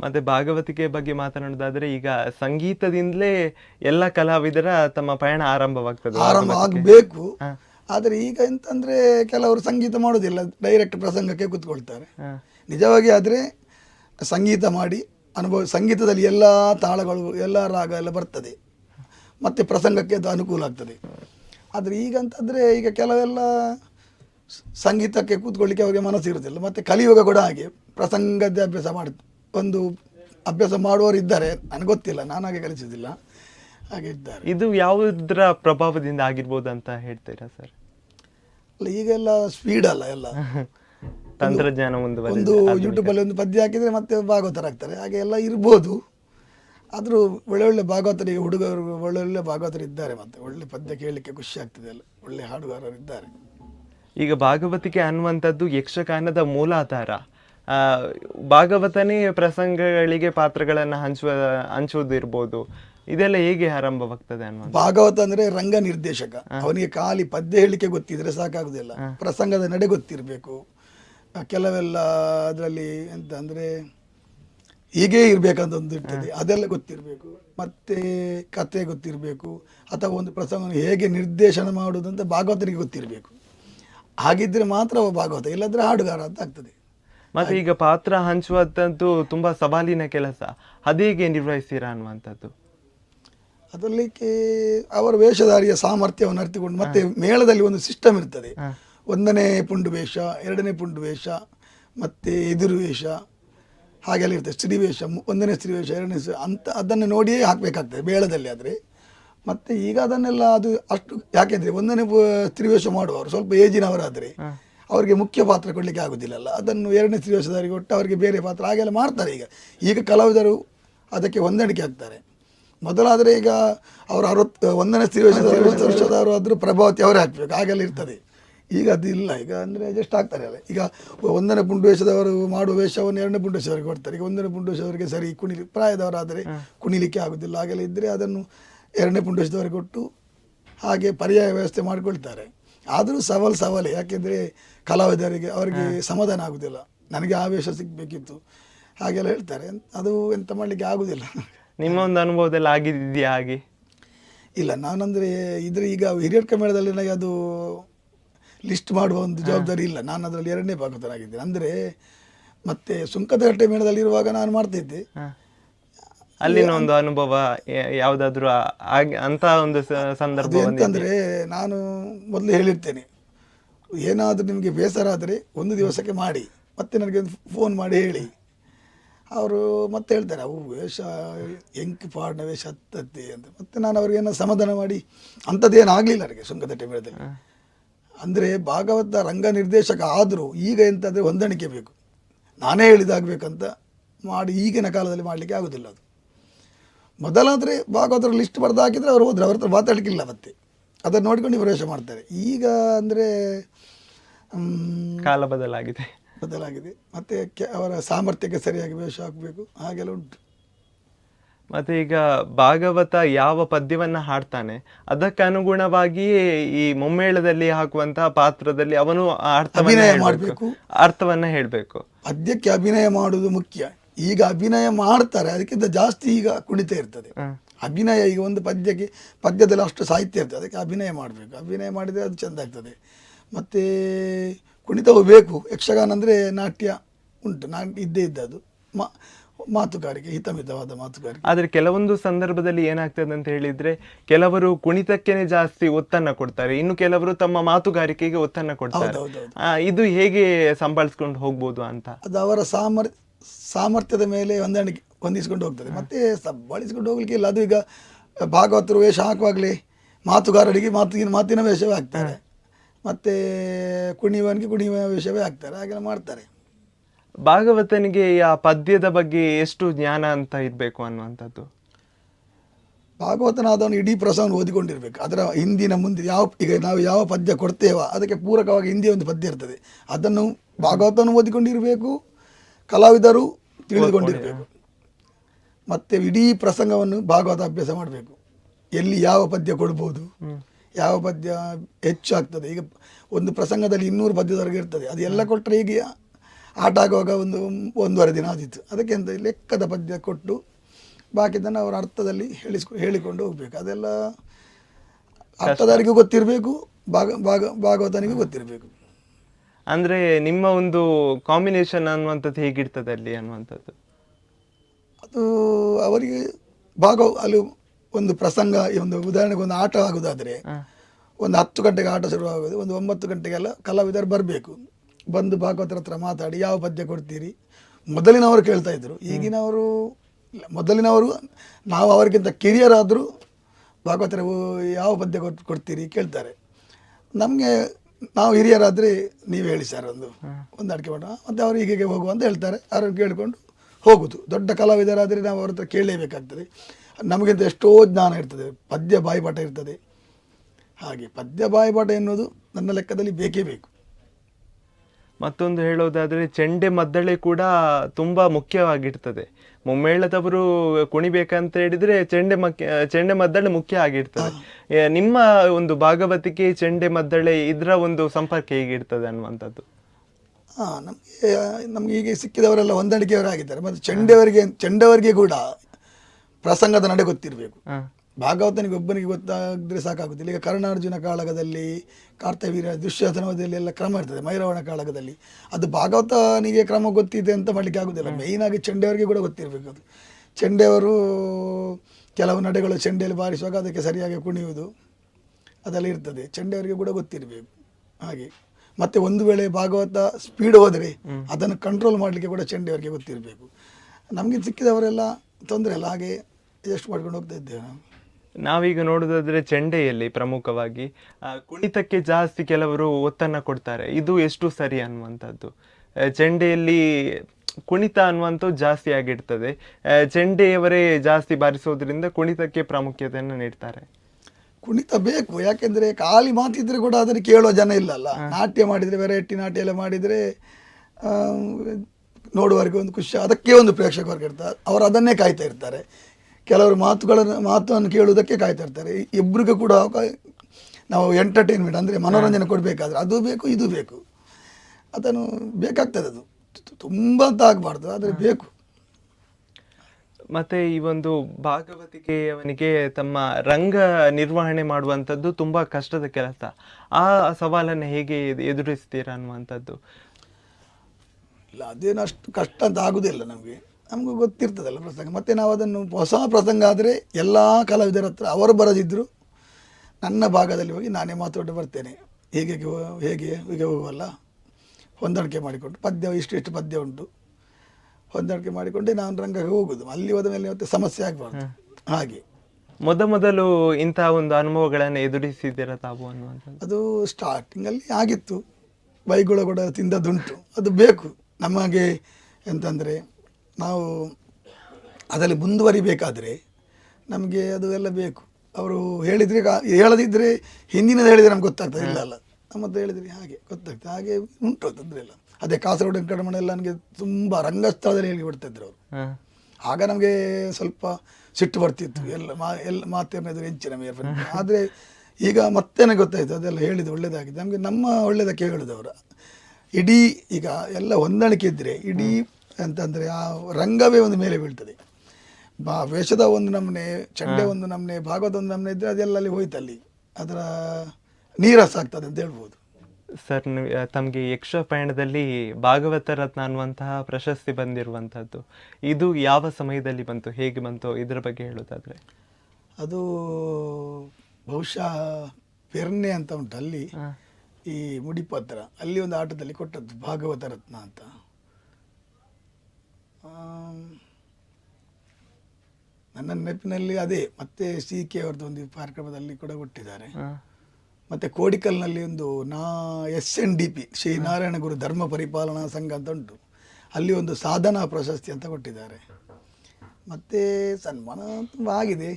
ಮತ್ತೆ ಭಾಗವತಿಕೆ ಬಗ್ಗೆ ಮಾತನಾಡೋದಾದ್ರೆ ಈಗ ಸಂಗೀತದಿಂದಲೇ ಎಲ್ಲ ಕಲಾವಿದರ ತಮ್ಮ ಪಯಣ ಆರಂಭವಾಗ್ತದೆ ಆರಂಭ. ಆಗಬೇಕು. ಆದರೆ ಈಗ ಎಂತಂದ್ರೆ ಕೆಲವರು ಸಂಗೀತ ಮಾಡೋದಿಲ್ಲ ಡೈರೆಕ್ಟ್ ಪ್ರಸಂಗಕ್ಕೆ ಕೂತ್ಕೊಳ್ತಾರೆ. ನಿಜವಾಗಿ ಆದರೆ ಸಂಗೀತ ಮಾಡಿ ಅನುಭವ ಸಂಗೀತದಲ್ಲಿ ಎಲ್ಲ ತಾಳಗಳು ಎಲ್ಲ ರಾಗ ಎಲ್ಲ ಬರ್ತದೆ. ಮತ್ತು ಪ್ರಸಂಗಕ್ಕೆ ಅದು ಅನುಕೂಲ ಆಗ್ತದೆ. ಆದರೆ ಈಗಂತಂದರೆ ಈಗ ಕೆಲವೆಲ್ಲ ಸಂಗೀತಕ್ಕೆ ಕೂತ್ಕೊಳ್ಳಿಕ್ಕೆ ಅವರಿಗೆ ಮನಸ್ಸು ಇರುತ್ತಿಲ್ಲ ಮತ್ತು ಕಲಿಯುವಾಗ ಕೂಡ ಹಾಗೆ. ಪ್ರಸಂಗದ ಅಭ್ಯಾಸ ಮಾಡಿ ಒಂದು ಅಭ್ಯಾಸ ಮಾಡುವವರು ಇದ್ದಾರೆ ನನಗೆ ಗೊತ್ತಿಲ್ಲ. ನಾನು ಹಾಗೆ ಕಲಿಸೋದಿಲ್ಲ ಹಾಗೆ ಇದ್ದಾರೆ. ಇದು ಯಾವುದರ ಪ್ರಭಾವದಿಂದ ಆಗಿರ್ಬೋದು ಅಂತ ಹೇಳ್ತೀರಾ ಸರ್? ಅಲ್ಲ ಈಗೆಲ್ಲ ಸ್ಪೀಡ್ ಅಲ್ಲ ಎಲ್ಲ. [laughs] ತಂತ್ರಜ್ಞಾನ ಒಂದು ಒಂದು. ಯೂಟ್ಯೂಬಲ್ಲಿ ಒಂದು ಪದ್ಯ ಹಾಕಿದರೆ ಮತ್ತೆ ಭಾಗವತರಾಗ್ತಾರೆ ಹಾಗೆ ಎಲ್ಲ ಇರ್ಬೋದು. ಆದರೂ ಒಳ್ಳೆ ಒಳ್ಳೆ ಭಾಗವತರಿಗೆ ಹುಡುಗರು ಒಳ್ಳೆ ಒಳ್ಳೆ ಭಾಗವತರು ಇದ್ದಾರೆ ಮತ್ತೆ. ಒಳ್ಳೆ ಪದ್ಯ ಕೇಳಲಿಕ್ಕೆ ಖುಷಿ ಆಗ್ತದೆ ಅಲ್ಲ ಒಳ್ಳೆ ಹಾಡುಗಾರರು ಇದ್ದಾರೆ. ಈಗ ಭಾಗವತಿಕೆ ಅನ್ನುವಂಥದ್ದು ಯಕ್ಷಗಾನದ ಮೂಲಾಧಾರ. ಭಾಗವತನೇ ಪ್ರಸಂಗಗಳಿಗೆ ಪಾತ್ರಗಳನ್ನು ಹಂಚುವ ಹಂಚುವುದಿರ್ಬೋದು. ಇದೆಲ್ಲ ಹೇಗೆ ಆರಂಭವಾಗ್ತದೆ ಅನ್ನೋದು ಭಾಗವತ ಅಂದ್ರೆ ರಂಗ ನಿರ್ದೇಶಕ. ಅವನಿಗೆ ಖಾಲಿ ಪದ್ಯ ಹೇಳಿಕೆ ಗೊತ್ತಿದ್ರೆ ಸಾಕಾಗುದಿಲ್ಲ. ಪ್ರಸಂಗದ ನಡೆ ಗೊತ್ತಿರಬೇಕು. ಕೆಲವೆಲ್ಲ ಅದರಲ್ಲಿ ಎಂತ ಅಂದ್ರೆ ಹೀಗೇ ಇರಬೇಕಂತ ಒಂದು ಇರ್ತದೆ ಅದೆಲ್ಲ ಗೊತ್ತಿರಬೇಕು. ಮತ್ತೆ ಕತೆ ಗೊತ್ತಿರಬೇಕು. ಅಥವಾ ಒಂದು ಪ್ರಸಂಗವನ್ನು ಹೇಗೆ ನಿರ್ದೇಶನ ಮಾಡುವುದಂತ ಅಂತ ಭಾಗವತನಿಗೆ ಗೊತ್ತಿರಬೇಕು. ಹಾಗಿದ್ರೆ ಮಾತ್ರ ಒಬ್ಬ ಭಾಗವತ ಇಲ್ಲದ್ರೆ ಹಾಡುಗಾರ ಅಂತ ಆಗ್ತದೆ. ಮತ್ತೆ ಈಗ ಪಾತ್ರ ಹಂಚುವಂಥದ್ದು ತುಂಬಾ ಸವಾಲಿನ ಕೆಲಸ. ಅದೇಗೆ ನಿರ್ವಹಿಸ್ತೀರಾ ಅನ್ನುವಂಥದ್ದು? ಅದರಲ್ಲಿಕ್ಕೆ ಅವರ ವೇಷಧಾರಿಯ ಸಾಮರ್ಥ್ಯವನ್ನು ಅರಿತುಕೊಂಡು ಮತ್ತೆ ಮೇಳದಲ್ಲಿ ಒಂದು ಸಿಸ್ಟಮ್ ಇರ್ತದೆ. ಒಂದನೇ ಪುಂಡು ವೇಷ ಎರಡನೇ ಪುಂಡು ವೇಷ ಮತ್ತೆ ಎದುರು ವೇಷ ಹಾಗೆಲ್ಲ ಇರ್ತದೆ. ಸ್ತ್ರೀ ವೇಷ ಒಂದನೇ ಸ್ತ್ರೀವೇಷ ಎರಡನೇ ಸ್ತ್ರೀ ಅಂತ ಅದನ್ನು ನೋಡಿಯೇ ಹಾಕಬೇಕಾಗ್ತದೆ ಮೇಳದಲ್ಲಿ ಆದರೆ. ಮತ್ತು ಈಗ ಅದನ್ನೆಲ್ಲ ಅದು ಅಷ್ಟು ಯಾಕೆಂದರೆ ಒಂದನೇ ಸ್ತ್ರೀವೇಷ ಮಾಡುವವರು ಸ್ವಲ್ಪ ಏಜಿನವರಾದರೆ ಅವರಿಗೆ ಮುಖ್ಯ ಪಾತ್ರ ಕೊಡಲಿಕ್ಕೆ ಆಗೋದಿಲ್ಲಲ್ಲ. ಅದನ್ನು ಎರಡನೇ ಸ್ತ್ರೀವೇಷದವರಿಗೆ ಕೊಟ್ಟು ಅವರಿಗೆ ಬೇರೆ ಪಾತ್ರ ಹಾಗೆಲ್ಲ ಮಾಡ್ತಾರೆ ಈಗ. ಈಗ ಕಲಾವಿದರು ಅದಕ್ಕೆ ಹೊಂದಾಣಿಕೆ ಆಗ್ತಾರೆ. ಮೊದಲಾದರೆ ಈಗ ಅವರು ಅರವತ್ತು ಒಂದನೇ ಸ್ತ್ರೀವೇಷದ ಅರವತ್ತು ವರ್ಷದವರು ಆದರೂ ಪ್ರಭಾವತಿ ಅವರೇ ಹಾಕಬೇಕು ಹಾಗೆಲ್ಲ ಇರ್ತದೆ. ಈಗ ಅದು ಇಲ್ಲ ಈಗ ಅಂದರೆ ಜಸ್ಟ್ ಆಗ್ತಾರೆ ಅಲ್ಲ ಈಗ ಒಂದನೇ ಪುಂಡು ವೇಷದವರು ಮಾಡುವ ವೇಷವನ್ನು ಎರಡನೇ ಪುಂಡು ವೇಷದವರಿಗೆ ಕೊಡ್ತಾರೆ. ಈಗ ಒಂದನೇ ಪುಂಡು ವೇಷದವರಿಗೆ ಸರಿ ಕುಣಿಲಿ ಪ್ರಾಯದವರಾದರೆ ಕುಣಿಲಿಕ್ಕೆ ಆಗೋದಿಲ್ಲ ಹಾಗೆಲ್ಲ ಇದ್ದರೆ ಅದನ್ನು ಎರಡನೇ ಪುಂಡು ವೇಷದವರಿಗೆ ಕೊಟ್ಟು ಹಾಗೆ ಪರ್ಯಾಯ ವ್ಯವಸ್ಥೆ ಮಾಡಿಕೊಳ್ತಾರೆ. ಆದರೂ ಸವಾಲು ಸವಾಲೇ ಯಾಕೆಂದರೆ ಕಲಾವಿದರಿಗೆ ಅವರಿಗೆ ಸಮಾಧಾನ ಆಗೋದಿಲ್ಲ. ನನಗೆ ಆವೇಶ ಸಿಗಬೇಕಿತ್ತು. ಹಾಗೆಲ್ಲ ಹೇಳ್ತಾರೆ. ಅದು ಎಂತ ಮಾಡಲಿಕ್ಕೆ ಆಗೋದಿಲ್ಲ. ನಿಮ್ಮ ಒಂದು ಅನುಭವದಲ್ಲಿ ಆಗಿದೆಯಾ ಹಾಗೆ? ಇಲ್ಲ ನಾನಂದರೆ ಇದ್ರ ಈಗ ಹಿರಿಯರ್ ಕನ್ನಡದಲ್ಲಿ ನನಗೆ ಅದು ಲಿಸ್ಟ್ ಮಾಡುವ ಒಂದು ಜವಾಬ್ದಾರಿ ಇಲ್ಲ. ನಾನು ಅದರಲ್ಲಿ ಎರಡನೇ ಭಾಗವತನಾಗಿದ್ದೇನೆ ಅಂದರೆ ಮತ್ತೆ ಸುಂಕದಟ್ಟೆ ಮೇಳದಲ್ಲಿ ಇರುವಾಗ ನಾನು ಮಾಡ್ತಿದ್ದೆ. ಅಲ್ಲಿನ ಒಂದು ಅನುಭವ ಯಾವುದಾದ್ರೂ ಅಂತ ಒಂದು ಸಂದರ್ಭ ಅಂದ್ರೆ? ನಾನು ಮೊದಲು ಹೇಳಿರ್ತೇನೆ ಏನಾದರೂ ನಿಮಗೆ ಬೇಸರ ಆದರೆ ಒಂದು ದಿವಸಕ್ಕೆ ಮಾಡಿ ಮತ್ತೆ ನನಗೆ ಒಂದು ಫೋನ್ ಮಾಡಿ ಹೇಳಿ. ಅವರು ಮತ್ತೆ ಹೇಳ್ತಾರೆ ಅವು ವೇಷ ಎಂಕಿ ಪಾಡಿನ ವೇಷ ಹತ್ತದ್ದೆ ಅಂತ. ಮತ್ತೆ ನಾನು ಅವ್ರಿಗೆ ಏನೋ ಸಮಾಧಾನ ಮಾಡಿ ಅಂಥದ್ದೇನು ಆಗಲಿಲ್ಲ ನನಗೆ ಸುಂಕದ ಮೇಳದಲ್ಲಿ. ಅಂದರೆ ಭಾಗವತ ರಂಗ ನಿರ್ದೇಶಕ ಆದರೂ ಈಗ ಎಂತಾದರೆ ಹೊಂದಾಣಿಕೆ ಬೇಕು. ನಾನೇ ಹೇಳಿದಾಗಬೇಕಂತ ಮಾಡಿ ಈಗಿನ ಕಾಲದಲ್ಲಿ ಮಾಡಲಿಕ್ಕೆ ಆಗೋದಿಲ್ಲ ಅದು. ಮೊದಲಾದರೆ ಭಾಗವತರ ಲಿಸ್ಟ್ ಬರೆದು ಹಾಕಿದರೆ ಅವ್ರು ಹೋದ್ರೆ ಅವ್ರ ಹತ್ರ ಮಾತಾಡಲಿಕ್ಕಿಲ್ಲ ಮತ್ತೆ. ಅದನ್ನು ನೋಡ್ಕೊಂಡು ಪ್ರವೇಶ ಮಾಡ್ತಾರೆ. ಈಗ ಅಂದರೆ ಕಾಲ ಬದಲಾಗಿದೆ. ಬದಲಾಗಿದೆ. ಮತ್ತು ಕೆ ಅವರ ಸಾಮರ್ಥ್ಯಕ್ಕೆ ಸರಿಯಾಗಿ ವೇಷ ಹಾಕಬೇಕು ಹಾಗೆಲ್ಲ ಉಂಟು. ಮತ್ತೆ ಈಗ ಭಾಗವತ ಯಾವ ಪದ್ಯವನ್ನ ಹಾಡ್ತಾನೆ ಅದಕ್ಕೆ ಅನುಗುಣವಾಗಿಯೇ ಈ ಮುಮ್ಮೇಳದಲ್ಲಿ ಹಾಕುವಂತಹ ಪಾತ್ರದಲ್ಲಿ ಅವನು ಅರ್ಥವನ್ನ ಅಭಿನಯ ಮಾಡಬೇಕು ಮಾಡ್ಬೇಕು. ಅರ್ಥವನ್ನ ಹೇಳಬೇಕು. ಪದ್ಯಕ್ಕೆ ಅಭಿನಯ ಮಾಡುವುದು ಮುಖ್ಯ. ಈಗ ಅಭಿನಯ ಮಾಡ್ತಾರೆ ಅದಕ್ಕಿಂತ ಜಾಸ್ತಿ ಈಗ ಕುಣಿತ ಇರ್ತದೆ. ಅಭಿನಯ ಈಗ ಒಂದು ಪದ್ಯಕ್ಕೆ ಪದ್ಯದಲ್ಲಿ ಅಷ್ಟು ಸಾಹಿತ್ಯ ಇರ್ತದೆ ಅದಕ್ಕೆ ಅಭಿನಯ ಮಾಡಬೇಕು. ಅಭಿನಯ ಮಾಡಿದರೆ ಅದು ಚೆಂದ ಆಗ್ತದೆ. ಮತ್ತು ಕುಣಿತವೂ ಬೇಕು ಯಕ್ಷಗಾನ ಅಂದರೆ ನಾಟ್ಯ ಉಂಟು ನಾ ಇದ್ದೇ ಇದ್ದದ್ದು ಮಾ ಮಾತುಗಾರಿಕೆ ಹಿತಮಿತವಾದ ಮಾತುಗಾರಿಕೆ. ಆದರೆ ಕೆಲವೊಂದು ಸಂದರ್ಭದಲ್ಲಿ ಏನಾಗ್ತದೆ ಅಂತ ಹೇಳಿದ್ರೆ ಕೆಲವರು ಕುಣಿತಕ್ಕೇನೆ ಜಾಸ್ತಿ ಒತ್ತನ್ನ ಕೊಡ್ತಾರೆ ಇನ್ನು ಕೆಲವರು ತಮ್ಮ ಮಾತುಗಾರಿಕೆಗೆ ಒತ್ತನ್ನ ಕೊಡ್ತಾರೆ. ಇದು ಹೇಗೆ ಸಂಭಾಳಿಸ್ಕೊಂಡು ಹೋಗ್ಬೋದು ಅಂತ? ಅದು ಅವರ ಸಾಮರ್ ಸಾಮರ್ಥ್ಯದ ಮೇಲೆ ಹೊಂದಾಣಿಕೆ ಹೊಂದಿಸ್ಕೊಂಡು ಹೋಗ್ತದೆ. ಮತ್ತೆ ಸಬ್ಬಾಳಿಸ್ಕೊಂಡು ಬಳಸಿಕೊಂಡು ಹೋಗ್ಲಿಕ್ಕೆ ಇಲ್ಲ. ಅದು ಈಗ ಭಾಗವತರು ವೇಷ ಹಾಕುವಾಗಲೇ ಮಾತುಗಾರರಿಗೆ ಮಾತಿನ ಮಾತಿನ ವೇಷವೇ ಹಾಕ್ತಾರೆ. ಮತ್ತೆ ಕುಣಿಯುವನಿಗೆ ಕುಣಿಯುವ ವೇಷವೇ ಹಾಕ್ತಾರೆ. ಹಾಗೆಲ್ಲ ಮಾಡ್ತಾರೆ. ಭಾಗವತನಿಗೆ ಆ ಪದ್ಯದ ಬಗ್ಗೆ ಎಷ್ಟು ಜ್ಞಾನ ಅಂತ ಇರಬೇಕು ಅನ್ನುವಂಥದ್ದು? ಭಾಗವತನಾದವನು ಇಡೀ ಪ್ರಸಂಗ ಓದಿಕೊಂಡಿರ್ಬೇಕು. ಅದರ ಹಿಂದಿನ ಮುಂದೆ ಯಾವ ಈಗ ನಾವು ಯಾವ ಪದ್ಯ ಕೊಡ್ತೇವೋ ಅದಕ್ಕೆ ಪೂರಕವಾಗಿ ಹಿಂದಿ ಒಂದು ಪದ್ಯ ಇರ್ತದೆ. ಅದನ್ನು ಭಾಗವತನು ಓದಿಕೊಂಡಿರಬೇಕು. ಕಲಾವಿದರು ತಿಳಿದುಕೊಂಡಿರಬೇಕು. ಮತ್ತೆ ಇಡೀ ಪ್ರಸಂಗವನ್ನು ಭಾಗವತ ಅಭ್ಯಾಸ ಮಾಡಬೇಕು. ಎಲ್ಲಿ ಯಾವ ಪದ್ಯ ಕೊಡ್ಬೋದು ಯಾವ ಪದ್ಯ ಹೆಚ್ಚು ಆಗ್ತದೆ. ಈಗ ಒಂದು ಪ್ರಸಂಗದಲ್ಲಿ ಇನ್ನೂರು ಪದ್ಯದವರೆಗೆ ಇರ್ತದೆ. ಅದೆಲ್ಲ ಕೊಟ್ಟರೆ ಈಗ ಆಟ ಆಗುವಾಗ ಒಂದು ಒಂದೂವರೆ ದಿನ ಆದಿತ್ತು. ಅದಕ್ಕೆ ಅಂತ ಲೆಕ್ಕದ ಪದ್ಯ ಕೊಟ್ಟು ಬಾಕಿದನ್ನು ಅವರ ಅರ್ಥದಲ್ಲಿ ಹೇಳಿಸ್ಕೊ ಹೇಳಿಕೊಂಡು ಹೋಗ್ಬೇಕು. ಅದೆಲ್ಲ ಅರ್ಥದವರಿಗೂ ಗೊತ್ತಿರಬೇಕು ಭಾಗ ಭಾಗ ಭಾಗವತನಿಗೂ ಗೊತ್ತಿರಬೇಕು. ಅಂದ್ರೆ ನಿಮ್ಮ ಒಂದು ಕಾಂಬಿನೇಷನ್ ಅನ್ನುವಂಥದ್ದು ಹೇಗಿರ್ತದೆ ಅಲ್ಲಿ ಅನ್ನುವಂಥದ್ದು? ಅದು ಅವರಿಗೆ ಭಾಗ ಅಲ್ಲಿ ಒಂದು ಪ್ರಸಂಗ ಈ ಒಂದು ಉದಾಹರಣೆಗೆ ಒಂದು ಆಟ ಆಗೋದಾದರೆ ಒಂದು ಹತ್ತು ಗಂಟೆಗೆ ಆಟ ಶುರುವಾಗೋದು ಒಂದು ಒಂಬತ್ತು ಗಂಟೆಗೆಲ್ಲ ಕಲಾವಿದರು ಬರಬೇಕು. ಬಂದು ಭಾಗವತರ ಹತ್ರ ಮಾತಾಡಿ ಯಾವ ಪದ್ಯ ಕೊಡ್ತೀರಿ? ಮೊದಲಿನವರು ಕೇಳ್ತಾ ಇದ್ರು. ಈಗಿನವರು ಇಲ್ಲ, ಮೊದಲಿನವರು ನಾವು ಅವರಿಗಿಂತ ಕಿರಿಯರಾದರೂ ಭಾಗವತರ ಯಾವ ಪದ್ಯ ಕೊಡ್ತೀರಿ ಕೇಳ್ತಾರೆ. ನಮಗೆ ನಾವು ಹಿರಿಯರಾದರೆ ನೀವು ಹೇಳಿ ಸರ್ ಒಂದು ಒಂದು ಅಡಿಕೆ ಮಾಡೋಣ. ಮತ್ತು ಅವರು ಹೀಗೆ ಹೋಗುವ ಅಂತ ಹೇಳ್ತಾರೆ. ಅವ್ರನ್ನ ಕೇಳಿಕೊಂಡು ಹೋಗುದು. ದೊಡ್ಡ ಕಲಾವಿದರಾದರೆ ನಾವು ಅವ್ರ ಹತ್ರ ಕೇಳಲೇಬೇಕಾಗ್ತದೆ. ನಮಗಿಂತ ಎಷ್ಟೋ ಜ್ಞಾನ ಇರ್ತದೆ. ಪದ್ಯ ಬಾಯಿಪಾಠ ಇರ್ತದೆ. ಹಾಗೆ ಪದ್ಯ ಬಾಯಿಪಾಠ ಎನ್ನುವುದು ನನ್ನ ಲೆಕ್ಕದಲ್ಲಿ ಬೇಕೇ ಬೇಕು. ಮತ್ತೊಂದು ಹೇಳೋದಾದ್ರೆ ಚೆಂಡೆ ಮದ್ದಳೆ ಕೂಡ ತುಂಬಾ ಮುಖ್ಯವಾಗಿರ್ತದೆ. ಮುಮ್ಮೇಳದವರು ಕುಣಿಬೇಕಂತ ಹೇಳಿದ್ರೆ ಚೆಂಡೆ ಮಕ್ಕ ಚೆಂಡೆ ಮದ್ದಳೆ ಮುಖ್ಯ ಆಗಿರ್ತದೆ. ಏ, ನಿಮ್ಮ ಒಂದು ಭಾಗವತಿಕೆ ಚೆಂಡೆ ಮದ್ದಳೆ ಇದರ ಒಂದು ಸಂಪರ್ಕ ಹೇಗಿರ್ತದೆ ಅನ್ನುವಂಥದ್ದು? ಹಾಂ ನಮಗೆ ನಮ್ಗೆ ಈಗ ಸಿಕ್ಕಿದವರೆಲ್ಲ ಹೊಂದಾಣಿಕೆಯವರಾಗಿದ್ದಾರೆ. ಮತ್ತು ಚೆಂಡೆಯವರಿಗೆ ಚೆಂಡವರಿಗೆ ಕೂಡ ಪ್ರಸಂಗದ ನಡೆ ಗೊತ್ತಿರಬೇಕು. ಹ. ಭಾಗವತನಿಗೆ ಒಬ್ಬನಿಗೆ ಗೊತ್ತಾಗಿದ್ರೆ ಸಾಕಾಗುತ್ತಿಲ್ಲ ಈಗ ಕರ್ಣಾರ್ಜುನ ಕಾಳಗದಲ್ಲಿ ಕಾರ್ತವೀರ ದುಶ್ಯಾಸನದಲ್ಲಿ ಎಲ್ಲ ಕ್ರಮ ಇರ್ತದೆ ಮೈರವಣ ಕಾಳಗದಲ್ಲಿ. ಅದು ಭಾಗವತನಿಗೆ ಕ್ರಮ ಗೊತ್ತಿದೆ ಅಂತ ಮಾಡಲಿಕ್ಕೆ ಆಗೋದಿಲ್ಲ. ಮೇಯ್ನಾಗಿ ಚೆಂಡೆಯವರಿಗೆ ಕೂಡ ಗೊತ್ತಿರಬೇಕು ಅದು. ಚೆಂಡೆಯವರು ಕೆಲವು ನಡೆಗಳು ಚೆಂಡೆಯಲ್ಲಿ ಬಾರಿಸುವಾಗ ಅದಕ್ಕೆ ಸರಿಯಾಗಿ ಕುಣಿಯುವುದು ಅದೆಲ್ಲ ಇರ್ತದೆ. ಚೆಂಡೆಯವರಿಗೆ ಕೂಡ ಗೊತ್ತಿರಬೇಕು. ಹಾಗೆ. ಮತ್ತೆ ಒಂದು ವೇಳೆ ಭಾಗವತ ಸ್ಪೀಡ್ ಹೋದರೆ ಅದನ್ನು ಕಂಟ್ರೋಲ್ ಮಾಡಲಿಕ್ಕೆ ಕೂಡ ಚೆಂಡೆಯವರಿಗೆ ಗೊತ್ತಿರಬೇಕು. ನಮಗೆ ಸಿಕ್ಕಿದವರೆಲ್ಲ ತೊಂದರೆ ಇಲ್ಲ. ಹಾಗೆ ಎಷ್ಟು ಮಾಡ್ಕೊಂಡು ಹೋಗ್ತಾ ಇದ್ದೇವೆ ನಾವು. ನಾವೀಗ ನೋಡೋದಾದ್ರೆ ಚೆಂಡೆಯಲ್ಲಿ ಪ್ರಮುಖವಾಗಿ ಕುಣಿತಕ್ಕೆ ಜಾಸ್ತಿ ಕೆಲವರು ಒತ್ತನ್ನ ಕೊಡ್ತಾರೆ. ಇದು ಎಷ್ಟು ಸರಿ ಅನ್ನುವಂಥದ್ದು. ಚೆಂಡೆಯಲ್ಲಿ ಕುಣಿತ ಅನ್ನುವಂಥದ್ದು ಜಾಸ್ತಿ ಆಗಿರ್ತದೆ. ಚೆಂಡೆಯವರೇ ಜಾಸ್ತಿ ಬಾರಿಸೋದ್ರಿಂದ ಕುಣಿತಕ್ಕೆ ಪ್ರಾಮುಖ್ಯತೆಯನ್ನು ನೀಡ್ತಾರೆ. ಕುಣಿತ ಬೇಕು ಯಾಕೆಂದ್ರೆ ಖಾಲಿ ಮಾತಿದ್ರೆ ಕೂಡ ಅದನ್ನು ಕೇಳೋ ಜನ ಇಲ್ಲಲ್ಲ. ನಾಟ್ಯ ಮಾಡಿದರೆ ವೆರೈಟಿ ನಾಟ್ಯ ಎಲ್ಲ ಮಾಡಿದರೆ ನೋಡುವವರಿಗೆ ಒಂದು ಖುಷಿ ಅದಕ್ಕೆ ಒಂದು ಪ್ರೇಕ್ಷಕ ವರ್ಗ ಇರ್ತಾರೆ. ಅವರು ಅದನ್ನೇ ಕಾಯ್ತಾ ಇರ್ತಾರೆ. ಕೆಲವರು ಮಾತುಗಳನ್ನು ಮಾತನ್ನು ಕೇಳುವುದಕ್ಕೆ ಕಾಯ್ತಾ ಇರ್ತಾರೆ ಇಬ್ಬರಿಗೂ ಕೂಡ ನಾವು ಎಂಟರ್ಟೈನ್ಮೆಂಟ್ ಅಂದರೆ ಮನೋರಂಜನೆ ಕೊಡಬೇಕಾದ್ರೆ ಅದು ಬೇಕು ಇದು ಬೇಕು. ಅದನ್ನು ಬೇಕಾಗ್ತದೆ ಅದು. ತುಂಬ ಅಂತ ಆಗಬಾರ್ದು ಆದರೆ ಬೇಕು. ಮತ್ತೆ ಈ ಒಂದು ಭಾಗವತಿಕೆಯವನಿಗೆ ತಮ್ಮ ರಂಗ ನಿರ್ವಹಣೆ ಮಾಡುವಂಥದ್ದು ತುಂಬ ಕಷ್ಟದ ಕೆಲಸ. ಆ ಸವಾಲನ್ನು ಹೇಗೆ ಎದ್- ಎದುರಿಸ್ತೀರಾ ಅನ್ನುವಂಥದ್ದು? ಇಲ್ಲ ಅದೇನು ಅಷ್ಟು ಕಷ್ಟ ಅಂತ ಆಗುವುದಿಲ್ಲ ನಮಗೆ. ನಮಗೂ ಗೊತ್ತಿರ್ತದಲ್ಲ ಪ್ರಸಂಗ. ಮತ್ತು ನಾವು ಅದನ್ನು ಹೊಸ ಪ್ರಸಂಗ ಆದರೆ ಎಲ್ಲ ಕಲಾವಿದರ ಹತ್ರ ಅವರು ಬರದಿದ್ದರು ನನ್ನ ಭಾಗದಲ್ಲಿ ಹೋಗಿ ನಾನೇ ಮಾತಾಡಿ ಬರ್ತೇನೆ. ಹೇಗೆ ಹೇಗೆ ಹೀಗೆ ಹೋಗುವಲ್ಲ? ಹೊಂದಾಣಿಕೆ ಮಾಡಿಕೊಂಡು ಪದ್ಯ ಇಷ್ಟು ಇಷ್ಟು ಪದ್ಯ ಉಂಟು. ಹೊಂದಾಣಿಕೆ ಮಾಡಿಕೊಂಡೆ ನಾನು ರಂಗಕ್ಕೆ ಹೋಗೋದು. ಅಲ್ಲಿ ಹೋದ ಮೇಲೆ ಮತ್ತೆ ಸಮಸ್ಯೆ ಆಗಬಾರ್ದು. ಹಾಗೆ. ಮೊದ ಮೊದಲು ಇಂಥ ಒಂದು ಅನುಭವಗಳನ್ನು ಎದುರಿಸಿದ್ದೀರ ತಾವು ಅನ್ನುವಂಥದ್ದು? ಅದು ಸ್ಟಾರ್ಟಿಂಗಲ್ಲಿ ಆಗಿತ್ತು. ಬೈಗುಳ ಕೂಡ ತಿಂದದ್ದುಂಟು. ಅದು ಬೇಕು. ನಮಗೆ ಎಂತಂದರೆ ನಾವು ಅದರಲ್ಲಿ ಮುಂದುವರಿಬೇಕಾದ್ರೆ ನಮಗೆ ಅದು ಎಲ್ಲ ಬೇಕು. ಅವರು ಹೇಳಿದರೆ ಹೇಳದಿದ್ದರೆ ಹಿಂದಿನದು ಹೇಳಿದರೆ ನಮ್ಗೆ ಗೊತ್ತಾಗ್ತದೆ ಇಲ್ಲ ಅಲ್ಲ. ನಮ್ಮದು ಹೇಳಿದರೆ ಹಾಗೆ ಗೊತ್ತಾಗ್ತದೆ. ಹಾಗೆ ಉಂಟು ತೊಂದರೆ ಇಲ್ಲ ಅದೇ ಕಾಸರಗೋಡು ವೆಂಕಟರಮಣ ಎಲ್ಲ ನನಗೆ ತುಂಬ ರಂಗಸ್ಥಳದಲ್ಲಿ ಹೇಳಿ ಬಿಡ್ತಿದ್ರು ಅವರು. ಆಗ ನಮಗೆ ಸ್ವಲ್ಪ ಸಿಟ್ಟು ಬರ್ತಿತ್ತು. ಎಲ್ಲ ಮಾ ಎಲ್ಲ ಮಾತೇನಿದ್ರು ಹೆಂಚಿನ ಮೇಲೆ ಆದರೆ ಈಗ ಮತ್ತೆ ನನಗೆ ಗೊತ್ತಾಯ್ತು ಅದೆಲ್ಲ ಹೇಳಿದ್ದು ಒಳ್ಳೆಯದಾಗಿದೆ ನಮಗೆ ನಮ್ಮ ಒಳ್ಳೇದಕ್ಕೆ ಹೇಳುದವರು. ಇಡೀ ಈಗ ಎಲ್ಲ ಹೊಂದಾಣಿಕೆ ಇದ್ದರೆ ಇಡೀ ಅಂತಂದರೆ ಆ ರಂಗವೇ ಒಂದು ಮೇಲೆ ಬೀಳ್ತದೆ. ಬಾ ವೇಷದ ಒಂದು ನಮ್ಮನೆ ಚಂಡೆ ಒಂದು ನಮ್ಮನೆ ಭಾಗವತ ಒಂದು ನಮೂನೆ ಇದ್ದರೆ ಅದೆಲ್ಲ ಅಲ್ಲಿ ಹೋಯ್ತಲ್ಲಿ. ಅದರ ನೀರಸ ಆಗ್ತದೆ ಅಂತ ಹೇಳ್ಬೋದು. ಸರ್ ತಮಗೆ ಯಕ್ಷ ಪಯಣದಲ್ಲಿ ಭಾಗವತ ರತ್ನ ಅನ್ನುವಂತಹ ಪ್ರಶಸ್ತಿ ಬಂದಿರುವಂಥದ್ದು ಇದು ಯಾವ ಸಮಯದಲ್ಲಿ ಬಂತು? ಹೇಗೆ ಬಂತು? ಇದರ ಬಗ್ಗೆ ಹೇಳೋದಾದರೆ ಅದು ಬಹುಶಃ ಪೆರ್ನೆ ಅಂತ ಉಂಟು. ಅಲ್ಲಿ ಈ ಮುಡಿಪತ್ರ ಅಲ್ಲಿ ಒಂದು ಆಟದಲ್ಲಿ ಕೊಟ್ಟದ್ದು ಭಾಗವತ ರತ್ನ ಅಂತ. ನನ್ನ ನೆನಪಿನಲ್ಲಿ ಅದೇ ಮತ್ತೆ ಸಿ ಕೆ ಅವ್ರದ್ದು ಒಂದು ಕಾರ್ಯಕ್ರಮದಲ್ಲಿ ಕೂಡ ಕೊಟ್ಟಿದ್ದಾರೆ. ಮತ್ತೆ ಕೋಡಿಕಲ್ನಲ್ಲಿ ಒಂದು ನಾ S N D P Shri Narayana Guru Dharma Paripalana Sangha ಅಂತ ಉಂಟು. ಅಲ್ಲಿ ಒಂದು ಸಾಧನಾ ಪ್ರಶಸ್ತಿ ಅಂತ ಕೊಟ್ಟಿದ್ದಾರೆ. ಮತ್ತೆ ಸನ್ಮಾನ ತುಂಬ ಆಗಿದೆ.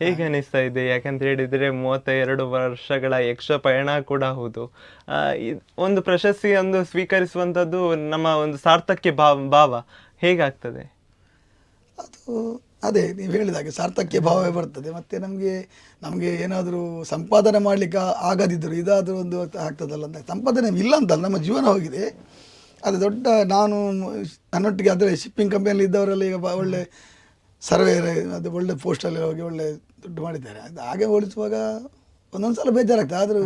ಹೇಗೆ ಅನಿಸ್ತಾ ಇದೆ? ಯಾಕಂತ ಹೇಳಿದ್ರೆ ಮೂವತ್ತ ಎರಡು ವರ್ಷಗಳ ಯಕ್ಷ ಪಯಣ ಕೂಡ ಹೌದು. ಒಂದು ಪ್ರಶಸ್ತಿ ಒಂದು ಸ್ವೀಕರಿಸುವಂಥದ್ದು ನಮ್ಮ ಒಂದು ಸಾರ್ಥಕ್ಯ ಭಾವ ಭಾವ ಹೇಗಾಗ್ತದೆ? ಅದು ಅದೇ, ನೀವು ಹೇಳಿದ ಹಾಗೆ ಸಾರ್ಥಕ್ಯ ಭಾವವೇ ಬರ್ತದೆ. ಮತ್ತು ನಮಗೆ ನಮಗೆ ಏನಾದರೂ ಸಂಪಾದನೆ ಮಾಡಲಿಕ್ಕೆ ಆಗದಿದ್ದರು, ಇದಾದರೂ ಒಂದು ಆಗ್ತದಲ್ಲ ಅಂತ. ಸಂಪಾದನೆ ಇಲ್ಲ ಅಂತಲ್ಲ, ನಮ್ಮ ಜೀವನ ಹೋಗಿದೆ. ಅದು ದೊಡ್ಡ, ನಾನು ನನ್ನೊಟ್ಟಿಗೆ ಅದರ ಶಿಪ್ಪಿಂಗ್ ಕಂಪನಿಯಲ್ಲಿ ಇದ್ದವರೆಲ್ಲ ಈಗ ಒಳ್ಳೆ ಸರ್ವೇರ್ ಅದು ಒಳ್ಳೆ ಪೋಸ್ಟಲ್ಲಿ ಹೋಗಿ ಒಳ್ಳೆ ದುಡ್ಡು ಮಾಡಿದ್ದಾರೆ. ಅದು ಹಾಗೆ ಹೋಲಿಸುವಾಗ ಒಂದೊಂದು ಸಲ ಬೇಜಾರಾಗ್ತದೆ. ಆದರೂ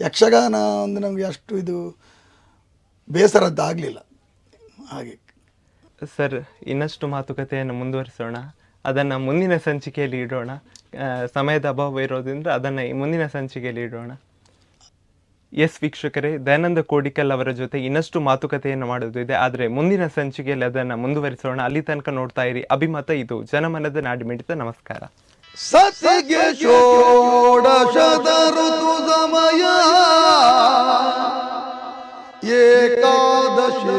ಯಕ್ಷಗಾನ ಒಂದು ನಮಗೆ ಅಷ್ಟು ಇದು ಬೇಸರದ್ದು ಆಗಲಿಲ್ಲ. ಹಾಗೆ. ಸರ್ ಇನ್ನಷ್ಟು ಮಾತುಕತೆಯನ್ನು ಮುಂದುವರಿಸೋಣ. ಅದನ್ನು ಮುಂದಿನ ಸಂಚಿಕೆಯಲ್ಲಿ ಇಡೋಣ. ಸಮಯದ ಅಭಾವ ಇರೋದ್ರಿಂದ ಅದನ್ನು ಈ ಮುಂದಿನ ಸಂಚಿಕೆಯಲ್ಲಿ ಇಡೋಣ. ಎಸ್ ವೀಕ್ಷಕರೇ ದಯಾನಂದ ಕೋಡಿಕಲ್ ಅವರ ಜೊತೆ ಇನ್ನಷ್ಟು ಮಾತುಕತೆಯನ್ನು ಮಾಡೋದು ಇದೆ. ಆದರೆ ಮುಂದಿನ ಸಂಚಿಕೆಯಲ್ಲಿ ಅದನ್ನು ಮುಂದುವರಿಸೋಣ. ಅಲ್ಲಿ ತನಕ ನೋಡ್ತಾ ಇರಿ. ಅಭಿಮತ ಇದು. ಜನಮನದ ನಾಡಿಮಿಡಿತ. ನಮಸ್ಕಾರ. ಸತಿಗೆ ಷೋಡಶದ ಋತು ಸಮಯ ಏಕಾದಶಿ